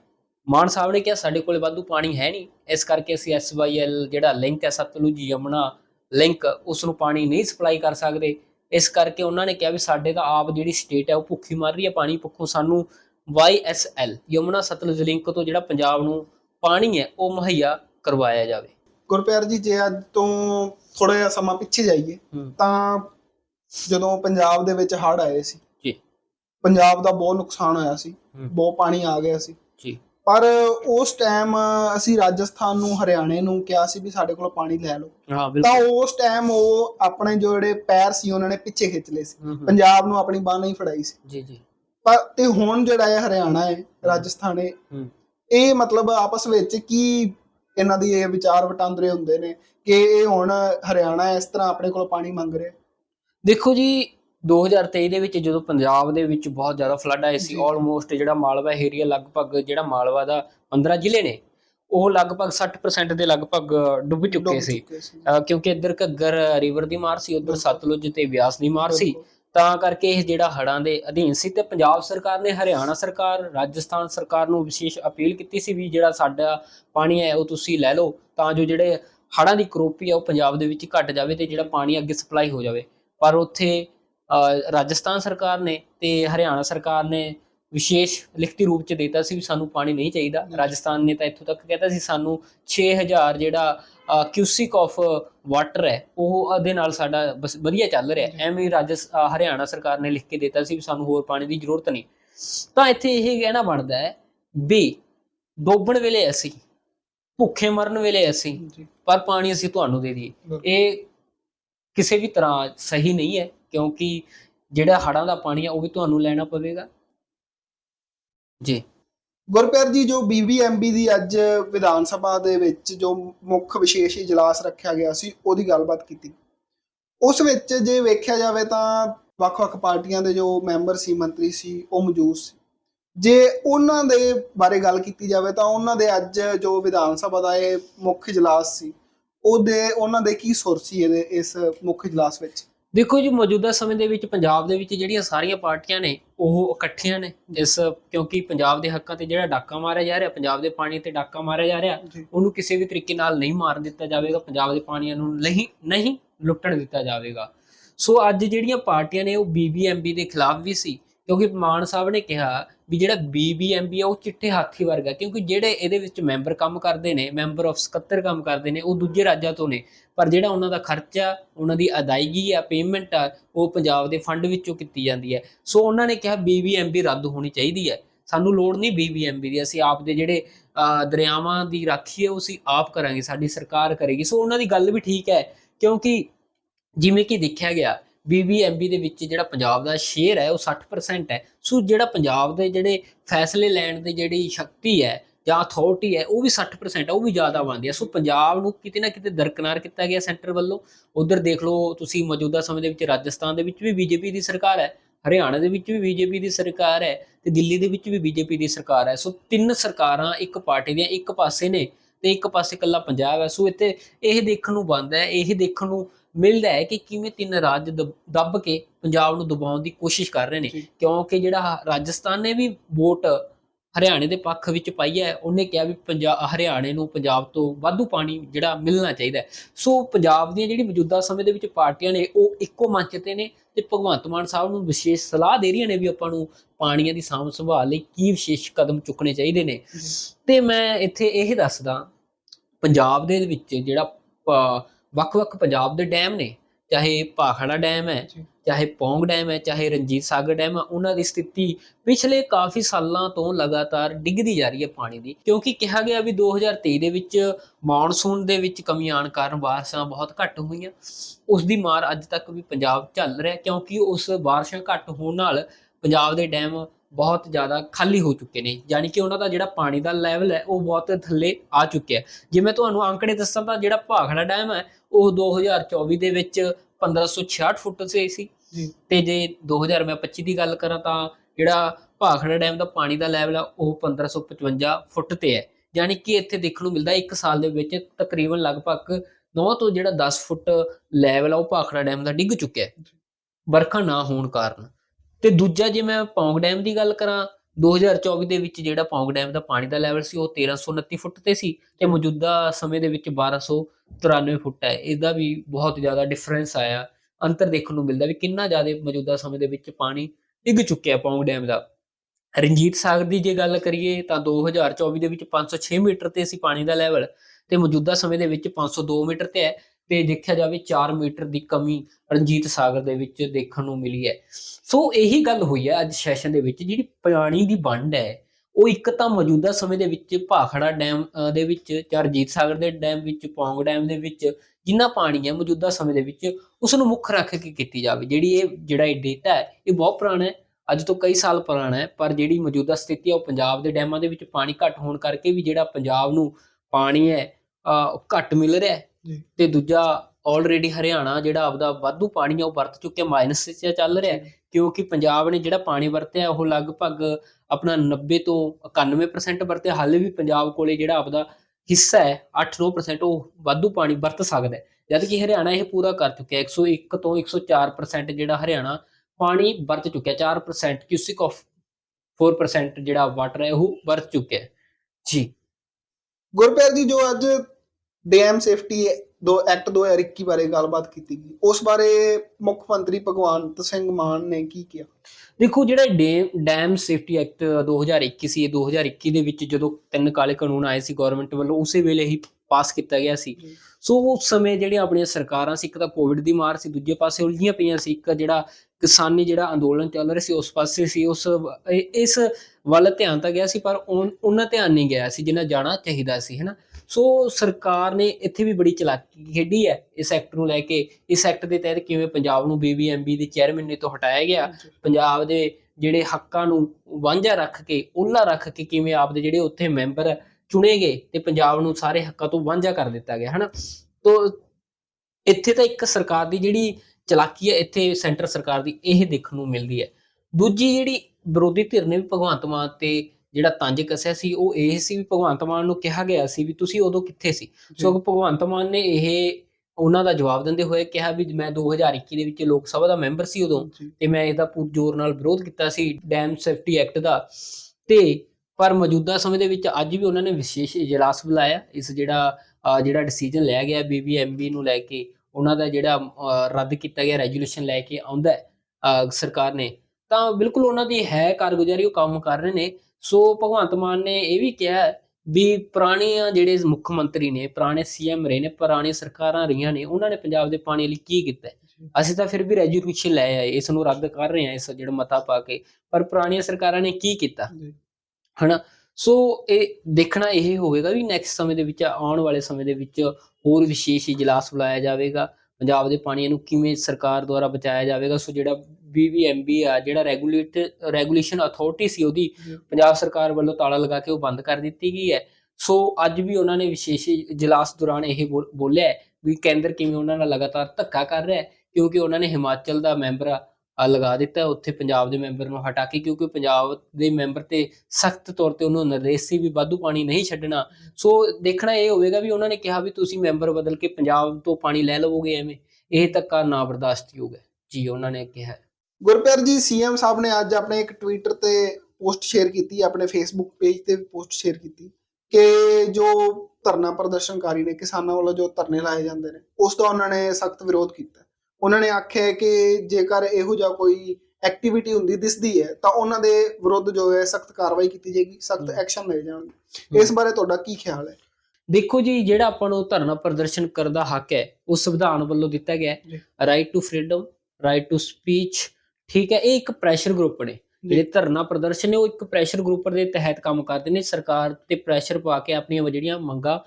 ਮਾਨ ਸਾਹਿਬ ਨੇ ਕਿਹਾ ਸਾਡੇ ਕੋਲੇ ਵਾਧੂ ਪਾਣੀ ਹੈ ਨਹੀਂ। ਇਸ ਕਰਕੇ ਅਸੀਂ ਐਸਵਾਈਐਲ ਜਿਹੜਾ ਲਿੰਕ ਹੈ ਸਤਲੁਜ ਯਮੁਨਾ ਲਿੰਕ ਉਸ ਨੂੰ ਪਾਣੀ ਨਹੀਂ ਸਪਲਾਈ ਕਰ ਸਕਦੇ। ਇਸ ਕਰਕੇ ਉਹਨਾਂ ਨੇ ਕਿਹਾ ਵੀ ਸਾਡੇ ਤਾਂ ਆਪ ਜਿਹੜੀ ਸਟੇਟ ਹੈ ਉਹ ਭੁੱਖੀ ਮਰ ਰਹੀ ਹੈ ਪਾਣੀ ਭੁੱਖੋਂ ਸਾਨੂੰ YSL ਯਮੁਨਾ ਸਤਲੁਜ ਲਿੰਕ ਤੋਂ ਜਿਹੜਾ ਪੰਜਾਬ ਨੂੰ ਪਾਣੀ ਹੈ ਉਹ ਮੁਹੱਈਆ ਕਰਵਾਇਆ ਜਾਵੇ। ਗੁਰਪਿਆਰ ਜੀ ਜੇ ਅੱਜ ਤੋਂ ਥੋੜਾ ਜਿਹਾ ਸਮਾਂ ਪਿੱਛੇ ਜਾਈਏ ਤਾਂ ਜਦੋਂ ਪੰਜਾਬ ਦੇ ਵਿੱਚ ਹੜ੍ਹ ਆਏ ਸੀ। ਜੀ। ਪੰਜਾਬ ਦਾ ਬਹੁਤ ਨੁਕਸਾਨ ਹੋਇਆ ਸੀ। ਬਹੁਤ ਪਾਣੀ ਆ ਗਿਆ ਸੀ। ਜੀ। ਪਰ ਉਸ ਟਾਈਮ ਅਸੀਂ ਰਾਜਸਥਾਨ ਨੂੰ ਹਰਿਆਣੇ ਨੂੰ ਕਿਹਾ ਸੀ ਵੀ ਸਾਡੇ ਕੋਲ ਪਾਣੀ ਲੈ ਲਓ। ਹਾਂ ਤਾਂ ਉਸ ਟਾਈਮ ਉਹ ਆਪਣੇ ਜਿਹੜੇ ਪੈਰ ਸੀ ਉਹਨਾਂ ਨੇ ਪਿੱਛੇ ਖਿੱਚ ਲਏ ਸੀ। ਪੰਜਾਬ ਨੂੰ ਆਪਣੀ ਬਾਹ ਨਹੀਂ ਫੜਾਈ ਸੀ। ਜੀ ਜੀ। ਪਰ ਤੇ ਹੁਣ ਜਿਹੜਾ ਹੈ ਹਰਿਆਣਾ ਹੈ ਰਾਜਸਥਾਨ ਹੂੰ। ਇਹ ਮਤਲਬ ਆਪਸ ਵਿੱਚ ਕੀ ਇਹਨਾਂ ਦੀ ਇਹ ਵਿਚਾਰ ਵਟਾਂਦਰੇ ਹੁੰਦੇ ਨੇ ਕਿ ਇਹ ਹੁਣ ਹਰਿਆਣਾ ਇਸ ਤਰ੍ਹਾਂ ਆਪਣੇ ਕੋਲ ਪਾਣੀ ਮੰਗ ਰਿਹਾ? ਦੇਖੋ ਜੀ 2023 ਦੇ ਵਿੱਚ ਜਦੋਂ ਪੰਜਾਬ ਦੇ ਵਿੱਚ ਬਹੁਤ ਜ਼ਿਆਦਾ ਫਲੱਡ ਆਏ ਸੀ। ਆਲਮੋਸਟ ਜਿਹੜਾ ਮਾਲਵਾ ਏਰੀਆ ਲਗਭਗ ਜਿਹੜਾ ਮਾਲਵਾ ਦਾ 15 ਜ਼ਿਲ੍ਹੇ ਨੇ ਉਹ ਲਗਭਗ 60% ਦੇ ਲਗਭਗ ਡੁੱਬ ਚੁੱਕੇ ਸੀ ਕਿਉਂਕਿ ਇੱਧਰ ਘੱਗਰ ਰਿਵਰ ਦੀ ਮਾਰ ਸੀ ਉੱਧਰ। ਸਤਲੁਜ ਤੇ ਬਿਆਸ ਦੀ ਮਾਰ ਸੀ। ਤਾਂ ਕਰਕੇ ਇਹ ਜਿਹੜਾ ਹੜ੍ਹਾਂ ਦੇ ਅਧੀਨ ਸੀ ਤੇ ਪੰਜਾਬ ਸਰਕਾਰ ਨੇ ਹਰਿਆਣਾ ਸਰਕਾਰ ਰਾਜਸਥਾਨ ਸਰਕਾਰ ਨੂੰ ਵਿਸ਼ੇਸ਼ ਅਪੀਲ ਕੀਤੀ ਸੀ ਵੀ ਜਿਹੜਾ ਸਾਡਾ ਪਾਣੀ ਹੈ ਉਹ ਤੁਸੀਂ ਲੈ ਲਓ ਤਾਂ ਜੋ ਜਿਹੜੇ ਹੜ੍ਹਾਂ ਦੀ ਕਰੋਪੀ ਆ ਉਹ ਪੰਜਾਬ ਦੇ ਵਿੱਚ ਘਟ ਜਾਵੇ ਤੇ ਜਿਹੜਾ ਪਾਣੀ ਅੱਗੇ ਸਪਲਾਈ ਹੋ ਜਾਵੇ ਪਰ ਉੱਥੇ ਰਾਜਸਥਾਨ ਸਰਕਾਰ ਨੇ ਤੇ ਹਰਿਆਣਾ ਸਰਕਾਰ ਨੇ ਵਿਸ਼ੇਸ਼ ਲਿਖਤੀ ਰੂਪ ਚ ਦਿੱਤਾ ਸੀ ਵੀ ਸਾਨੂੰ ਪਾਣੀ ਨਹੀਂ ਚਾਹੀਦਾ। ਰਾਜਸਥਾਨ ਨੇ ਤਾਂ ਇੱਥੋਂ ਤੱਕ ਕਹਿਤਾ ਸੀ ਸਾਨੂੰ 6000 ਜਿਹੜਾ ਕਿਊਸਿਕ ਆਫ ਵਾਟਰ ਹੈ ਉਹ ਉਹਦੇ ਨਾਲ ਸਾਡਾ ਬਸ ਵਧੀਆ ਚੱਲ ਰਿਹਾ। ਐਵੇਂ ਰਾਜਸ ਹਰਿਆਣਾ ਸਰਕਾਰ ਨੇ ਲਿਖ ਕੇ ਦਿੱਤਾ ਸੀ ਵੀ ਸਾਨੂੰ ਹੋਰ ਪਾਣੀ ਦੀ ਜ਼ਰੂਰਤ ਨਹੀਂ। ਤਾਂ ਇੱਥੇ ਇਹ ਕਹਿਣਾ ਬਣਦਾ ਹੈ ਵੀ ਡੋਬਣ ਵੇਲੇ ਅਸੀਂ ਭੁੱਖੇ ਮਰਨ ਵੇਲੇ ਅਸੀਂ ਪਰ ਪਾਣੀ ਅਸੀਂ ਤੁਹਾਨੂੰ ਦੇ ਦਈਏ। ਇਹ ਕਿਸੇ ਵੀ ਤਰ੍ਹਾਂ ਸਹੀ ਨਹੀਂ ਹੈ, ਕਿਉਂਕਿ ਜਿਹੜਾ ਹੜ੍ਹਾਂ ਦਾ ਪਾਣੀ ਹੈ ਉਹ ਵੀ ਤੁਹਾਨੂੰ ਲੈਣਾ ਪਵੇਗਾ। ਜੀ। ਗੁਰਪ੍ਰੀਤ ਜੀ, ਜੋ ਬੀਬੀਐਮਬੀ ਦੀ ਅੱਜ ਵਿਧਾਨ ਸਭਾ ਦੇ ਵਿੱਚ ਜੋ ਮੁੱਖ ਵਿਸ਼ੇਸ਼ ਇਜਲਾਸ ਰੱਖਿਆ ਗਿਆ ਸੀ, ਉਹਦੀ ਗੱਲਬਾਤ ਕੀਤੀ। ਉਸ ਵਿੱਚ ਜੇ ਵੇਖਿਆ ਜਾਵੇ ਤਾਂ ਵੱਖ-ਵੱਖ ਪਾਰਟੀਆਂ ਦੇ ਜੋ ਮੈਂਬਰ ਸੀ, ਮੰਤਰੀ ਸੀ, ਉਹ ਮੌਜੂਦ ਸੀ। ਜੇ ਉਹਨਾਂ ਦੇ ਬਾਰੇ ਗੱਲ ਕੀਤੀ ਜਾਵੇ ਤਾਂ ਉਹਨਾਂ ਦੇ ਅੱਜ ਜੋ ਵਿਧਾਨ ਸਭਾ ਦਾ ਇਹ ਮੁੱਖ ਇਜਲਾਸ ਸੀ ਉਹਦੇ ਉਹਨਾਂ ਦੇ ਕੀ ਸੁਰ ਸੀ ਇਹਦੇ ਇਸ ਮੁੱਖ ਇਜਲਾਸ ਵਿੱਚ? ਦੇਖੋ ਜੀ ਮੌਜੂਦਾ ਸਮੇਂ ਦੇ ਵਿੱਚ ਪੰਜਾਬ ਦੇ ਵਿੱਚ ਜਿਹੜੀਆਂ ਸਾਰੀਆਂ ਪਾਰਟੀਆਂ ਨੇ ਉਹ ਇਕੱਠੀਆਂ ਨੇ। ਇਸ ਕਿਉਂਕਿ ਪੰਜਾਬ ਦੇ ਹੱਕਾਂ ਤੇ ਜਿਹੜਾ ਡਾਕਾ ਮਾਰਿਆ ਜਾ ਰਿਹਾ ਪੰਜਾਬ ਦੇ ਪਾਣੀ ਤੇ ਡਾਕਾ ਮਾਰਿਆ ਜਾ ਰਿਹਾ ਉਹਨੂੰ ਕਿਸੇ ਵੀ ਤਰੀਕੇ ਨਾਲ ਨਹੀਂ ਮਾਰ ਦਿੱਤਾ ਜਾਵੇਗਾ ਪੰਜਾਬ ਦੇ ਪਾਣੀਆਂ ਨੂੰ ਨਹੀਂ ਨਹੀਂ ਲੁੱਟਣ ਦਿੱਤਾ ਜਾਵੇਗਾ। ਸੋ ਅੱਜ ਜਿਹੜੀਆਂ ਪਾਰਟੀਆਂ ਨੇ ਉਹ ਬੀਬੀਐਮਬੀ ਦੇ ਖਿਲਾਫ ਵੀ ਸੀ ਕਿਉਂਕਿ ਮਾਨ ਸਾਹਿਬ ਨੇ ਕਿਹਾ ਵੀ ਜਿਹੜਾ ਬੀਬੀਐਮਬੀ ਆ, ਉਹ ਚਿੱਟੇ ਹਾਥੀ ਵਰਗਾ ਕਿਉਂਕਿ ਜਿਹੜੇ ਇਹਦੇ ਵਿੱਚ ਮੈਂਬਰ ਕੰਮ ਕਰਦੇ ਨੇ, ਮੈਂਬਰ ਆਫ ਸਕੱਤਰ ਕੰਮ ਕਰਦੇ ਨੇ, ਉਹ ਦੂਜੇ ਰਾਜਾਂ ਤੋਂ ਨੇ। ਪਰ ਜਿਹੜਾ ਉਹਨਾਂ ਦਾ ਖਰਚਾ, ਉਹਨਾਂ ਦੀ ਅਦਾਇਗੀ ਆ ਪੇਮੈਂਟ ਆ, ਉਹ ਪੰਜਾਬ ਦੇ ਫੰਡ ਵਿੱਚੋਂ ਕੀਤੀ ਜਾਂਦੀ ਹੈ। ਸੋ ਉਹਨਾਂ ਨੇ ਕਿਹਾ ਬੀਬੀਐਮਬੀ ਰੱਦ ਹੋਣੀ ਚਾਹੀਦੀ ਹੈ। ਸਾਨੂੰ ਲੋੜ ਨਹੀਂ ਬੀਬੀਐਮਬੀ ਦੀ। ਅਸੀਂ ਆਪ ਦੇ ਜਿਹੜੇ ਦਰਿਆਵਾਂ ਦੀ ਰਾਖੀ ਹੈ, ਉਹ ਅਸੀਂ ਆਪ ਕਰਾਂਗੇ, ਸਾਡੀ ਸਰਕਾਰ ਕਰੇਗੀ। ਸੋ ਉਹਨਾਂ ਦੀ ਗੱਲ ਵੀ ਠੀਕ ਹੈ। ਕਿਉਂਕਿ ਜਿਵੇਂ ਕਿ ਦੇਖਿਆ ਗਿਆ ਬੀਬੀਐਮਬੀ ਦੇ ਵਿੱਚ ਜਿਹੜਾ ਪੰਜਾਬ ਦਾ ਸ਼ੇਅਰ ਹੈ ਉਹ 60% ਹੈ। ਸੋ ਜਿਹੜਾ ਪੰਜਾਬ ਦੇ ਜਿਹੜੇ ਫੈਸਲੇ ਲੈਣ ਦੀ ਜਿਹੜੀ ਸ਼ਕਤੀ ਹੈ ਜਾਂ ਅਥਾਰਟੀ ਹੈ, ਉਹ ਵੀ 60% ਹੈ, ਉਹ ਵੀ ਜ਼ਿਆਦਾ ਬਣਦੀ ਹੈ। ਸੋ ਪੰਜਾਬ ਨੂੰ ਕਿਤੇ ਨਾ ਕਿਤੇ ਦਰਕਨਾਰ ਕੀਤਾ ਗਿਆ ਸੈਂਟਰ ਵੱਲੋਂ। ਉਧਰ ਦੇਖ ਲਓ, ਤੁਸੀਂ ਮੌਜੂਦਾ ਸਮੇਂ ਦੇ ਵਿੱਚ ਰਾਜਸਥਾਨ ਦੇ ਵਿੱਚ ਵੀ ਬੀਜੇਪੀ ਦੀ ਸਰਕਾਰ ਹੈ, ਹਰਿਆਣਾ ਦੇ ਵਿੱਚ ਵੀ ਬੀਜੇਪੀ ਦੀ ਸਰਕਾਰ ਹੈ ਤੇ ਦਿੱਲੀ ਦੇ ਵਿੱਚ ਵੀ ਬੀਜੇਪੀ ਦੀ ਸਰਕਾਰ ਹੈ। ਸੋ ਤਿੰਨ ਸਰਕਾਰਾਂ ਇੱਕ ਪਾਰਟੀ ਦੀਆਂ ਇੱਕ ਪਾਸੇ ਨੇ ਤੇ ਇੱਕ ਪਾਸੇ ਇਕੱਲਾ ਪੰਜਾਬ ਹੈ। ਸੋ ਇੱਥੇ ਇਹ ਦੇਖਣ ਨੂੰ ਬੰਦ ਹੈ, ਇਹ ਦੇਖਣ ਨੂੰ ਮਿਲਦਾ ਹੈ ਕਿ ਕਿਵੇਂ ਤਿੰਨ ਰਾਜ ਦਬ- ਕੇ ਪੰਜਾਬ ਨੂੰ ਦਬਾਉਣ ਦੀ ਕੋਸ਼ਿਸ਼ ਕਰ ਰਹੇ ਨੇ। ਕਿਉਂਕਿ ਜਿਹੜਾ ਰਾਜਸਥਾਨ ਨੇ ਵੀ ਵੋਟ ਹਰਿਆਣੇ ਦੇ ਪੱਖ ਵਿੱਚ ਪਾਈ ਹੈ ਉਹਨੇ ਕਿਹਾ ਵੀ ਪੰਜਾਬ ਹਰਿਆਣੇ ਨੂੰ ਪੰਜਾਬ ਤੋਂ ਵਾਧੂ ਪਾਣੀ ਜਿਹੜਾ ਮਿਲਣਾ ਚਾਹੀਦਾ। ਸੋ ਪੰਜਾਬ ਦੀਆਂ ਜਿਹੜੀ ਮੌਜੂਦਾ ਸਮੇਂ ਦੇ ਵਿੱਚ ਪਾਰਟੀਆਂ ਨੇ ਉਹ ਇੱਕੋ ਮੰਚ ਤੇ ਨੇ ਤੇ ਭਗਵੰਤ ਮਾਨ ਸਾਹਿਬ ਨੂੰ ਵਿਸ਼ੇਸ਼ ਸਲਾਹ ਦੇ ਰਹੀਆਂ ਨੇ ਵੀ ਆਪਾਂ ਨੂੰ ਪਾਣੀਆਂ ਦੀ ਸਾਂਭ ਸੰਭਾਲ ਲਈ ਕੀ ਵਿਸ਼ੇਸ਼ ਕਦਮ ਚੁੱਕਣੇ ਚਾਹੀਦੇ ਨੇ ਤੇ ਮੈਂ ਇੱਥੇ ਇਹ ਦੱਸਦਾ ਪੰਜਾਬ ਦੇ ਵਿੱਚ ਜਿਹੜਾ ਵੱਖ-ਵੱਖ ਪੰਜਾਬ ਦੇ ਡੈਮ ਨੇ ਚਾਹੇ ਭਾਖੜਾ ਡੈਮ ਹੈ। ਚਾਹੇ ਪੌਂਗ ਡੈਮ ਹੈ ਚਾਹੇ ਰਣਜੀਤ ਸਾਗਰ ਡੈਮ ਹੈ ਉਹਨਾਂ ਦੀ ਸਥਿਤੀ ਪਿਛਲੇ ਕਾਫੀ ਸਾਲਾਂ ਤੋਂ ਲਗਾਤਾਰ ਡਿੱਗਦੀ ਜਾ ਰਹੀ ਹੈ ਪਾਣੀ ਦੀ ਕਿਉਂਕਿ ਕਿਹਾ ਗਿਆ ਵੀ 2023 ਦੇ ਵਿੱਚ ਮੌਨਸੂਨ ਦੇ ਵਿੱਚ ਕਮੀ ਆਉਣ ਕਾਰਨ ਬਾਰਿਸ਼ਾਂ ਬਹੁਤ ਘੱਟ ਹੋਈਆਂ ਉਸ ਦੀ ਮਾਰ ਅੱਜ ਤੱਕ ਵੀ ਪੰਜਾਬ ਝੱਲ ਰਿਹਾ ਕਿਉਂਕਿ ਉਸ ਬਾਰਿਸ਼ਾਂ ਘੱਟ ਹੋਣ ਨਾਲ ਪੰਜਾਬ ਦੇ ਡੈਮ ਬਹੁਤ ਜ਼ਿਆਦਾ ਖਾਲੀ ਹੋ ਚੁੱਕੇ ਨੇ ਯਾਨੀ ਕਿ ਉਹਨਾਂ ਦਾ ਜਿਹੜਾ ਪਾਣੀ ਦਾ ਲੈਵਲ ਹੈ ਉਹ ਬਹੁਤ ਥੱਲੇ ਆ ਚੁੱਕਿਆ ਜੇ ਮੈਂ ਤੁਹਾਨੂੰ ਅੰਕੜੇ ਦੱਸਾਂ ਤਾਂ ਜਿਹੜਾ ਭਾਖੜਾ ਡੈਮ ਹੈ ਉਹ 2024 ਦੇ ਵਿੱਚ 1566 ਫੁੱਟ ਸੀ। ਜੀ। ਤੇ ਜੇ 2025 ਦੀ ਗੱਲ ਕਰਾਂ ਤਾਂ ਜਿਹੜਾ ਭਾਖੜਾ ਡੈਮ ਦਾ ਪਾਣੀ ਦਾ ਲੈਵਲ ਆ ਉਹ 1555 ਫੁੱਟ ਤੇ ਹੈ। ਯਾਨੀ ਕਿ ਇੱਥੇ ਦੇਖਣ ਨੂੰ ਮਿਲਦਾ ਇੱਕ ਸਾਲ ਦੇ ਵਿੱਚ ਤਕਰੀਬਨ ਲਗਭਗ 9 ਤੋਂ ਜਿਹੜਾ 10 ਫੁੱਟ ਲੈਵਲ ਆ ਉਹ ਭਾਖੜਾ ਡੈਮ ਦਾ ਡਿੱਗ ਚੁੱਕਿਆ ਹੈ। ਵਰਖਾ ਨਾ ਹੋਣ ਕਾਰਨ। ਤੇ ਦੂਜਾ ਜੇ ਮੈਂ ਪੌਂਗ ਡੈਮ ਦੀ ਗੱਲ ਕਰਾਂ 2024 ਦੇ ਵਿੱਚ ਜਿਹੜਾ ਪੌਂਗ ਡੈਮ ਦਾ ਪਾਣੀ ਦਾ ਲੈਵਲ ਸੀ, ਉਹ 1329 ਫੁੱਟ ਤੇ ਸੀ ਤੇ ਮੌਜੂਦਾ ਸਮੇਂ ਦੇ ਵਿੱਚ 1293 ਫੁੱਟ ਹੈ। ਇਹਦਾ ਵੀ ਬਹੁਤ ਜ਼ਿਆਦਾ ਡਿਫਰੈਂਸ ਆਇਆ। ਅੰਤਰ ਦੇਖਣ ਨੂੰ ਮਿਲਦਾ ਵੀ ਕਿੰਨਾ ਜ਼ਿਆਦਾ ਮੌਜੂਦਾ ਸਮੇਂ ਦੇ ਵਿੱਚ ਪਾਣੀ ਡਿੱਗ ਚੁੱਕਿਆ ਪੌਂਗ ਡੈਮ ਦਾ। ਰਣਜੀਤ ਸਾਗਰ ਦੀ ਜੇ ਗੱਲ ਕਰੀਏ ਤਾਂ 2024 ਦੇ ਵਿੱਚ 506 ਮੀਟਰ ਤੇ ਸੀ ਪਾਣੀ ਦਾ ਲੈਵਲ ਤੇ ਮੌਜੂਦਾ ਸਮੇਂ ਦੇ ਵਿੱਚ 502 ਮੀਟਰ ਤੇ ਹੈ। ਤੇ ਦੇਖਿਆ ਜਾਵੇ 4 ਮੀਟਰ ਦੀ ਕਮੀ ਰਣਜੀਤ ਸਾਗਰ ਦੇ ਵਿੱਚ ਦੇਖਣ ਨੂੰ ਮਿਲੀ ਹੈ। ਸੋ ਇਹੀ ਗੱਲ ਹੋਈ ਹੈ ਅੱਜ ਸੈਸ਼ਨ ਦੇ ਵਿੱਚ, ਜਿਹੜੀ ਪਾਣੀ ਦੀ ਵੰਡ ਹੈ, ਉਹ ਇੱਕ ਤਾਂ ਮੌਜੂਦਾ ਸਮੇਂ ਦੇ ਵਿੱਚ ਭਾਖੜਾ ਡੈਮ ਦੇ ਵਿੱਚ ਜਾਂ ਰਣਜੀਤ ਸਾਗਰ ਦੇ ਡੈਮ ਵਿੱਚ, ਪੌਂਗ ਡੈਮ ਦੇ ਵਿੱਚ, ਜਿੰਨਾ ਪਾਣੀ ਹੈ ਮੌਜੂਦਾ ਸਮੇਂ ਦੇ ਵਿੱਚ ਉਸ ਨੂੰ ਮੁੱਖ ਰੱਖ ਕੇ ਕੀਤੀ ਜਾਵੇ। ਜਿਹੜੀ ਇਹ, ਜਿਹੜਾ ਇਹ ਡੇਟਾ ਹੈ, ਇਹ ਬਹੁਤ ਪੁਰਾਣਾ ਹੈ, ਅੱਜ ਤੋਂ ਕਈ ਸਾਲ ਪੁਰਾਣਾ ਹੈ, ਪਰ ਜਿਹੜੀ ਮੌਜੂਦਾ ਸਥਿਤੀ ਹੈ, ਉਹ ਪੰਜਾਬ ਦੇ ਡੈਮਾਂ ਦੇ ਵਿੱਚ ਪਾਣੀ ਘੱਟ ਹੋਣ ਕਰਕੇ ਵੀ ਜਿਹੜਾ ਪੰਜਾਬ ਨੂੰ ਪਾਣੀ ਹੈ ਉਹ ਘੱਟ ਮਿਲ ਰਿਹਾ ਤੇ ਦੂਜਾ ਆਲਰੇਡੀ ਹਰਿਆਣਾ ਜਿਹੜਾ ਆਪਦਾ ਵਾਧੂ ਪਾਣੀ ਹੈ ਉਹ ਵਰਤ ਚੁੱਕਿਆ ਮਾਈਨਸ 'ਚ ਚੱਲ ਰਿਹਾ ਕਿਉਂਕਿ ਪੰਜਾਬ ਨੇ ਜਿਹੜਾ ਪਾਣੀ ਵਰਤਿਆ ਉਹ ਲਗਭਗ ਆਪਣਾ 90 ਤੋਂ 91% ਵਰਤਿਆ ਹਾਲੇ ਵੀ ਪੰਜਾਬ ਕੋਲੇ ਜਿਹੜਾ ਆਪਦਾ ਹਿੱਸਾ ਹੈ 8-9% ਉਹ ਵਾਧੂ ਪਾਣੀ ਵਰਤ ਸਕਦਾ ਹੈ। ਜਦ ਕਿ ਹਰਿਆਣਾ ਇਹ ਪੂਰਾ ਕਰ ਚੁੱਕਿਆ 101 ਤੋਂ 104% ਜਿਹੜਾ ਹਰਿਆਣਾ ਪਾਣੀ ਵਰਤ ਚੁੱਕਿਆ 4% ਕਿਊਸਿਕ ਆਫ 4% ਜਿਹੜਾ ਵਾਟਰ ਹੈ ਉਹ ਵਰਤ ਚੁੱਕਿਆ ਜੀ। ਗੁਰਪ੍ਰੀਤ ਜੀ ਜੋ ਅੱਜ ਡੈਮ ਸੇਫਟੀ ਦੋ ਐਕਟ 2021 ਬਾਰੇ ਗੱਲਬਾਤ ਕੀਤੀ ਗਈ। ਉਸ ਬਾਰੇ ਮੁੱਖ ਮੰਤਰੀ ਭਗਵੰਤ ਸਿੰਘ ਮਾਨ ਨੇ ਕੀ ਕਿਹਾ? ਦੇਖੋ ਜਿਹੜਾ ਡੈਮ ਸੇਫਟੀ ਐਕਟ 2021 ਸੀ ਇਹ 2021 ਦੇ ਵਿੱਚ ਜਦੋਂ ਤਿੰਨ ਕਾਲੇ ਕਾਨੂੰਨ ਆਏ ਸੀ ਗਵਰਨਮੈਂਟ ਵੱਲੋਂ ਉਸੇ ਵੇਲੇ ਹੀ ਪਾਸ ਕੀਤਾ ਗਿਆ ਸੀ। ਸੋ ਉਸ ਸਮੇਂ ਜਿਹੜੀਆਂ ਆਪਣੀਆਂ ਸਰਕਾਰਾਂ ਸੀ ਇੱਕ ਤਾਂ ਕੋਵਿਡ ਦੀ ਮਾਰ ਸੀ ਦੂਜੇ ਪਾਸੇ ਉਲਝੀਆਂ ਪਈਆਂ ਸੀ ਇੱਕ ਜਿਹੜਾ ਕਿਸਾਨੀ ਜਿਹੜਾ ਅੰਦੋਲਨ ਚੱਲ ਰਿਹਾ ਸੀ ਉਸ ਪਾਸੇ ਸੀ ਉਸ ਇਸ ਵੱਲ ਧਿਆਨ ਤਾਂ ਗਿਆ ਸੀ ਪਰ ਉਹਨਾਂ ਧਿਆਨ ਨਹੀਂ ਗਿਆ ਸੀ ਜਿੰਨਾ ਜਾਣਾ ਚਾਹੀਦਾ ਸੀ ਹੈਨਾ? ਸੋ ਸਰਕਾਰ ਨੇ ਇੱਥੇ ਵੀ ਬੜੀ ਚਲਾਕੀ ਖੇਡੀ ਹੈ ਇਸ ਐਕਟ ਨੂੰ ਲੈ ਕੇ। ਇਸ ਐਕਟ ਦੇ ਤਹਿਤ ਕਿਵੇਂ ਪੰਜਾਬ ਨੂੰ ਬੀਬੀਐਮਬੀ ਦੇ ਚੇਅਰਮੈਨ ਨੇ ਤੋਂ ਹਟਾਇਆ ਗਿਆ ਪੰਜਾਬ ਦੇ ਜਿਹੜੇ ਹੱਕਾਂ ਨੂੰ ਵਾਂਝਾ ਰੱਖ ਕੇ ਉੱਲਾ ਰੱਖ ਕੇ ਕਿਵੇਂ ਆਪਦੇ ਜਿਹੜੇ ਉੱਥੇ ਮੈਂਬਰ ਚੁਣੇ ਗਏ ਤੇ ਪੰਜਾਬ ਨੂੰ ਸਾਰੇ ਹੱਕਾਂ ਤੋਂ ਵਾਂਝਾ ਕਰ ਦਿੱਤਾ ਗਿਆ ਹਨਾ? ਤੋ ਇੱਥੇ ਤਾਂ ਇੱਕ ਸਰਕਾਰ ਦੀ ਜਿਹੜੀ ਚਲਾਕੀ ਹੈ ਇੱਥੇ ਸੈਂਟਰ ਸਰਕਾਰ ਦੀ ਇਹ ਦੇਖਣ ਨੂੰ ਮਿਲਦੀ ਹੈ। ਦੂਜੀ ਜਿਹੜੀ ਵਿਰੋਧੀ ਧਿਰ ਨੇ ਵੀ ਭਗਵੰਤ ਮਾਨ ਤੇ ਜਿਹੜਾ ਤੰਜ ਕੱਸਿਆ ਸੀ ਉਹ ਇਹ ਸੀ ਵੀ ਭਗਵੰਤ ਮਾਨ ਨੂੰ ਕਿਹਾ ਗਿਆ ਸੀ ਵੀ ਤੁਸੀਂ ਉਦੋਂ ਕਿੱਥੇ ਸੀ? ਸੋ ਭਗਵੰਤ ਮਾਨ ਨੇ ਇਹ ਉਹਨਾਂ ਦਾ ਜਵਾਬ ਦਿੰਦੇ ਹੋਏ ਕਿਹਾ ਵੀ ਮੈਂ 2021 ਦੇ ਵਿੱਚ ਲੋਕ ਸਭਾ ਦਾ ਮੈਂਬਰ ਸੀ ਉਦੋਂ। ਤੇ ਮੈਂ ਇਹਦਾ ਪੂਰ ਜ਼ੋਰ ਨਾਲ ਵਿਰੋਧ ਕੀਤਾ ਸੀ ਡੈਮ ਸੇਫਟੀ ਐਕਟ ਦਾ। ਤੇ ਪਰ ਮੌਜੂਦਾ ਸਮੇਂ ਦੇ ਵਿੱਚ ਅੱਜ ਵੀ ਉਹਨਾਂ ਨੇ ਵਿਸ਼ੇਸ਼ ਇਜਲਾਸ ਬੁਲਾਇਆ। ਇਸ ਜਿਹੜਾ ਜਿਹੜਾ ਡਿਸੀਜਨ ਲਿਆ ਗਿਆ ਬੀਬੀਐਮਬੀ ਨੂੰ ਲੈ ਕੇ ਉਹਨਾਂ ਦਾ ਜਿਹੜਾ ਰੱਦ ਕੀਤਾ ਗਿਆ ਰੈਜੂਲੇਸ਼ਨ ਲੈ ਕੇ ਆਉਂਦਾ ਸਰਕਾਰ ਨੇ। ਤਾਂ ਬਿਲਕੁਲ ਉਹਨਾਂ ਦੀ ਹੈ ਕਾਰਗੁਜ਼ਾਰੀ ਉਹ ਕੰਮ ਕਰ ਰਹੇ ਨੇ। ਸੋ ਭਗਵੰਤ ਮਾਨ ਨੇ ਇਹ ਵੀ ਕਿਹਾ ਵੀ ਪੁਰਾਣੀਆਂ ਜਿਹੜੇ ਮੁੱਖ ਮੰਤਰੀ ਨੇ ਪੁਰਾਣੇ ਸੀਐਮ ਰਹੇ ਨੇ ਪੁਰਾਣੀਆਂ ਸਰਕਾਰਾਂ ਰਹੀਆਂ ਨੇ ਉਹਨਾਂ ਨੇ ਪੰਜਾਬ ਦੇ ਪਾਣੀ ਲਈ ਕੀ ਕੀਤਾ? ਅਸੀਂ ਤਾਂ ਫਿਰ ਵੀ ਰੈਜੂਲੇਸ਼ਨ ਲੈ ਆਏ ਇਸ ਨੂੰ ਰੱਦ ਕਰ ਰਹੇ ਹਾਂ ਇਸ ਜਿਹੜਾ ਮਤਾ ਪਾ ਕੇ ਪਰ ਪੁਰਾਣੀਆਂ ਸਰਕਾਰਾਂ ਨੇ ਕੀ ਕੀਤਾ। ਹਨਾ ਸੋ ਇਹ ਦੇਖਣਾ ਇਹ ਹੋਵੇਗਾ ਵੀ ਨੈਕਸਟ ਸਮੇਂ ਦੇ ਵਿੱਚ ਆਉਣ ਵਾਲੇ ਸਮੇਂ ਦੇ ਵਿੱਚ ਹੋਰ ਵਿਸ਼ੇਸ਼ ਇਜਲਾਸ ਬੁਲਾਇਆ ਜਾਵੇਗਾ ਪੰਜਾਬ ਦੇ ਪਾਣੀ ਨੂੰ ਕਿਵੇਂ ਸਰਕਾਰ ਦੁਆਰਾ ਬਚਾਇਆ ਜਾਵੇਗਾ ਸੋ ਜਿਹੜਾ ਬੀਬੀਐਮਬੀ ਆ ਜਿਹੜਾ ਰੈਗੂਲੇਟ ਰੈਗੂਲੇਸ਼ਨ ਅਥਾਰਟੀ ਸੀ ਉਹਦੀ। ਪੰਜਾਬ ਸਰਕਾਰ ਵੱਲੋਂ ਤਾਲਾ ਲਗਾ ਕੇ ਉਹ ਬੰਦ ਕਰ ਦਿੱਤੀ ਗਈ ਹੈ ਸੋ ਅੱਜ ਵੀ ਉਹਨਾਂ ਨੇ ਵਿਸ਼ੇਸ਼ ਇਜਲਾਸ ਦੌਰਾਨ ਇਹ ਬੋਲ- ਬੋਲਿਆ ਵੀ ਕੇਂਦਰ ਕਿਵੇਂ ਉਹਨਾਂ ਨਾਲ ਲਗਾਤਾਰ ਧੱਕਾ ਕਰ ਰਿਹਾ ਹੈ ਕਿਉਂਕਿ ਉਹਨਾਂ ਨੇ ਹਿਮਾਚਲ ਦਾ ਮੈਂਬਰ ਆ ਲਗਾ ਦਿੱਤਾ ਉੱਥੇ ਪੰਜਾਬ ਦੇ ਮੈਂਬਰ ਨੂੰ ਹਟਾ ਕੇ ਕਿਉਂਕਿ ਪੰਜਾਬ ਦੇ ਮੈਂਬਰ ਤੇ ਸਖਤ ਤੌਰ ਤੇ ਉਹਨੂੰ ਨਿਰਦੇਸ਼ ਸੀ ਵੀ ਵਾਧੂ ਪਾਣੀ ਨਹੀਂ ਛੱਡਣਾ। ਸੋ ਦੇਖਣਾ ਇਹ ਹੋਵੇਗਾ ਵੀ ਉਹਨਾਂ ਨੇ ਕਿਹਾ ਵੀ ਤੁਸੀਂ ਮੈਂਬਰ ਬਦਲ ਕੇ ਪੰਜਾਬ ਤੋਂ ਪਾਣੀ ਲੈ ਲਵੋਗੇ ਐਵੇਂ। ਇਹ ਧੱਕਾ ਨਾ ਬਰਦਾਸ਼ਤਯੋਗ ਹੈ। ਜੀ, ਉਹਨਾਂ ਨੇ ਕਿਹਾ ਗੁਰਪ੍ਰੀਤ ਜੀ, ਸੀਐਮ ਸਾਹਿਬ ਨੇ ਅੱਜ ਆਪਣੇ ਇੱਕ ਟਵਿੱਟਰ ਤੇ ਪੋਸਟ ਸ਼ੇਅਰ ਕੀਤੀ, ਆਪਣੇ ਫੇਸਬੁੱਕ ਪੇਜ ਤੇ ਪੋਸਟ ਸ਼ੇਅਰ ਕੀਤੀ ਕਿ ਜੋ ਧਰਨਾ ਪ੍ਰਦਰਸ਼ਨਕਾਰੀ ਨੇ ਕਿਸਾਨਾਂ ਵੱਲੋਂ ਜੋ ਧਰਨੇ ਲਾਏ ਜਾਂਦੇ ਨੇ, ਉਸ ਦਾ ਉਹਨਾਂ ਨੇ ਸਖਤ ਵਿਰੋਧ ਕੀਤਾ। ਉਹਨਾਂ ਨੇ ਆਖਿਆ ਕਿ ਜੇਕਰ ਇਹੋ ਜਿਹਾ ਕੋਈ ਐਕਟੀਵਿਟੀ ਹੁੰਦੀ ਦਿਸਦੀ ਹੈ ਤਾਂ ਉਹਨਾਂ ਦੇ ਵਿਰੁੱਧ ਜੋ ਹੈ ਸਖਤ ਕਾਰਵਾਈ ਕੀਤੀ ਜਾਏਗੀ ਸਖਤ। ਐਕਸ਼ਨ ਲਏ ਜਾਣਗੇ। ਇਸ ਬਾਰੇ ਤੁਹਾਡਾ ਕੀ ਖਿਆਲ ਹੈ? ਦੇਖੋ ਜੀ ਜਿਹੜਾ ਆਪਾਂ ਨੂੰ ਧਰਨਾ ਪ੍ਰਦਰਸ਼ਨ ਕਰਨ ਦਾ ਹੱਕ ਹੈ ਉਹ ਸੰਵਿਧਾਨ ਵੱਲੋਂ ਦਿੱਤਾ ਗਿਆ। ਹੈ। Right to freedom right to speech ਠੀਕ ਹੈ ਇਹ ਇੱਕ ਪ੍ਰੈਸ਼ਰ ਗਰੁੱਪ ਨੇ। ਜਿਹੜੇ ਧਰਨਾ ਪ੍ਰਦਰਸ਼ਨ ਨੇ ਉਹ ਇੱਕ ਪ੍ਰੈਸ਼ਰ ਗਰੁੱਪ ਦੇ ਤਹਿਤ ਕੰਮ ਕਰਦੇ ਨੇ। ਸਰਕਾਰ ਤੇ ਪ੍ਰੈਸ਼ਰ ਪਾ ਕੇ ਆਪਣੀਆਂ ਜਿਹੜੀਆਂ ਮੰਗਾਂ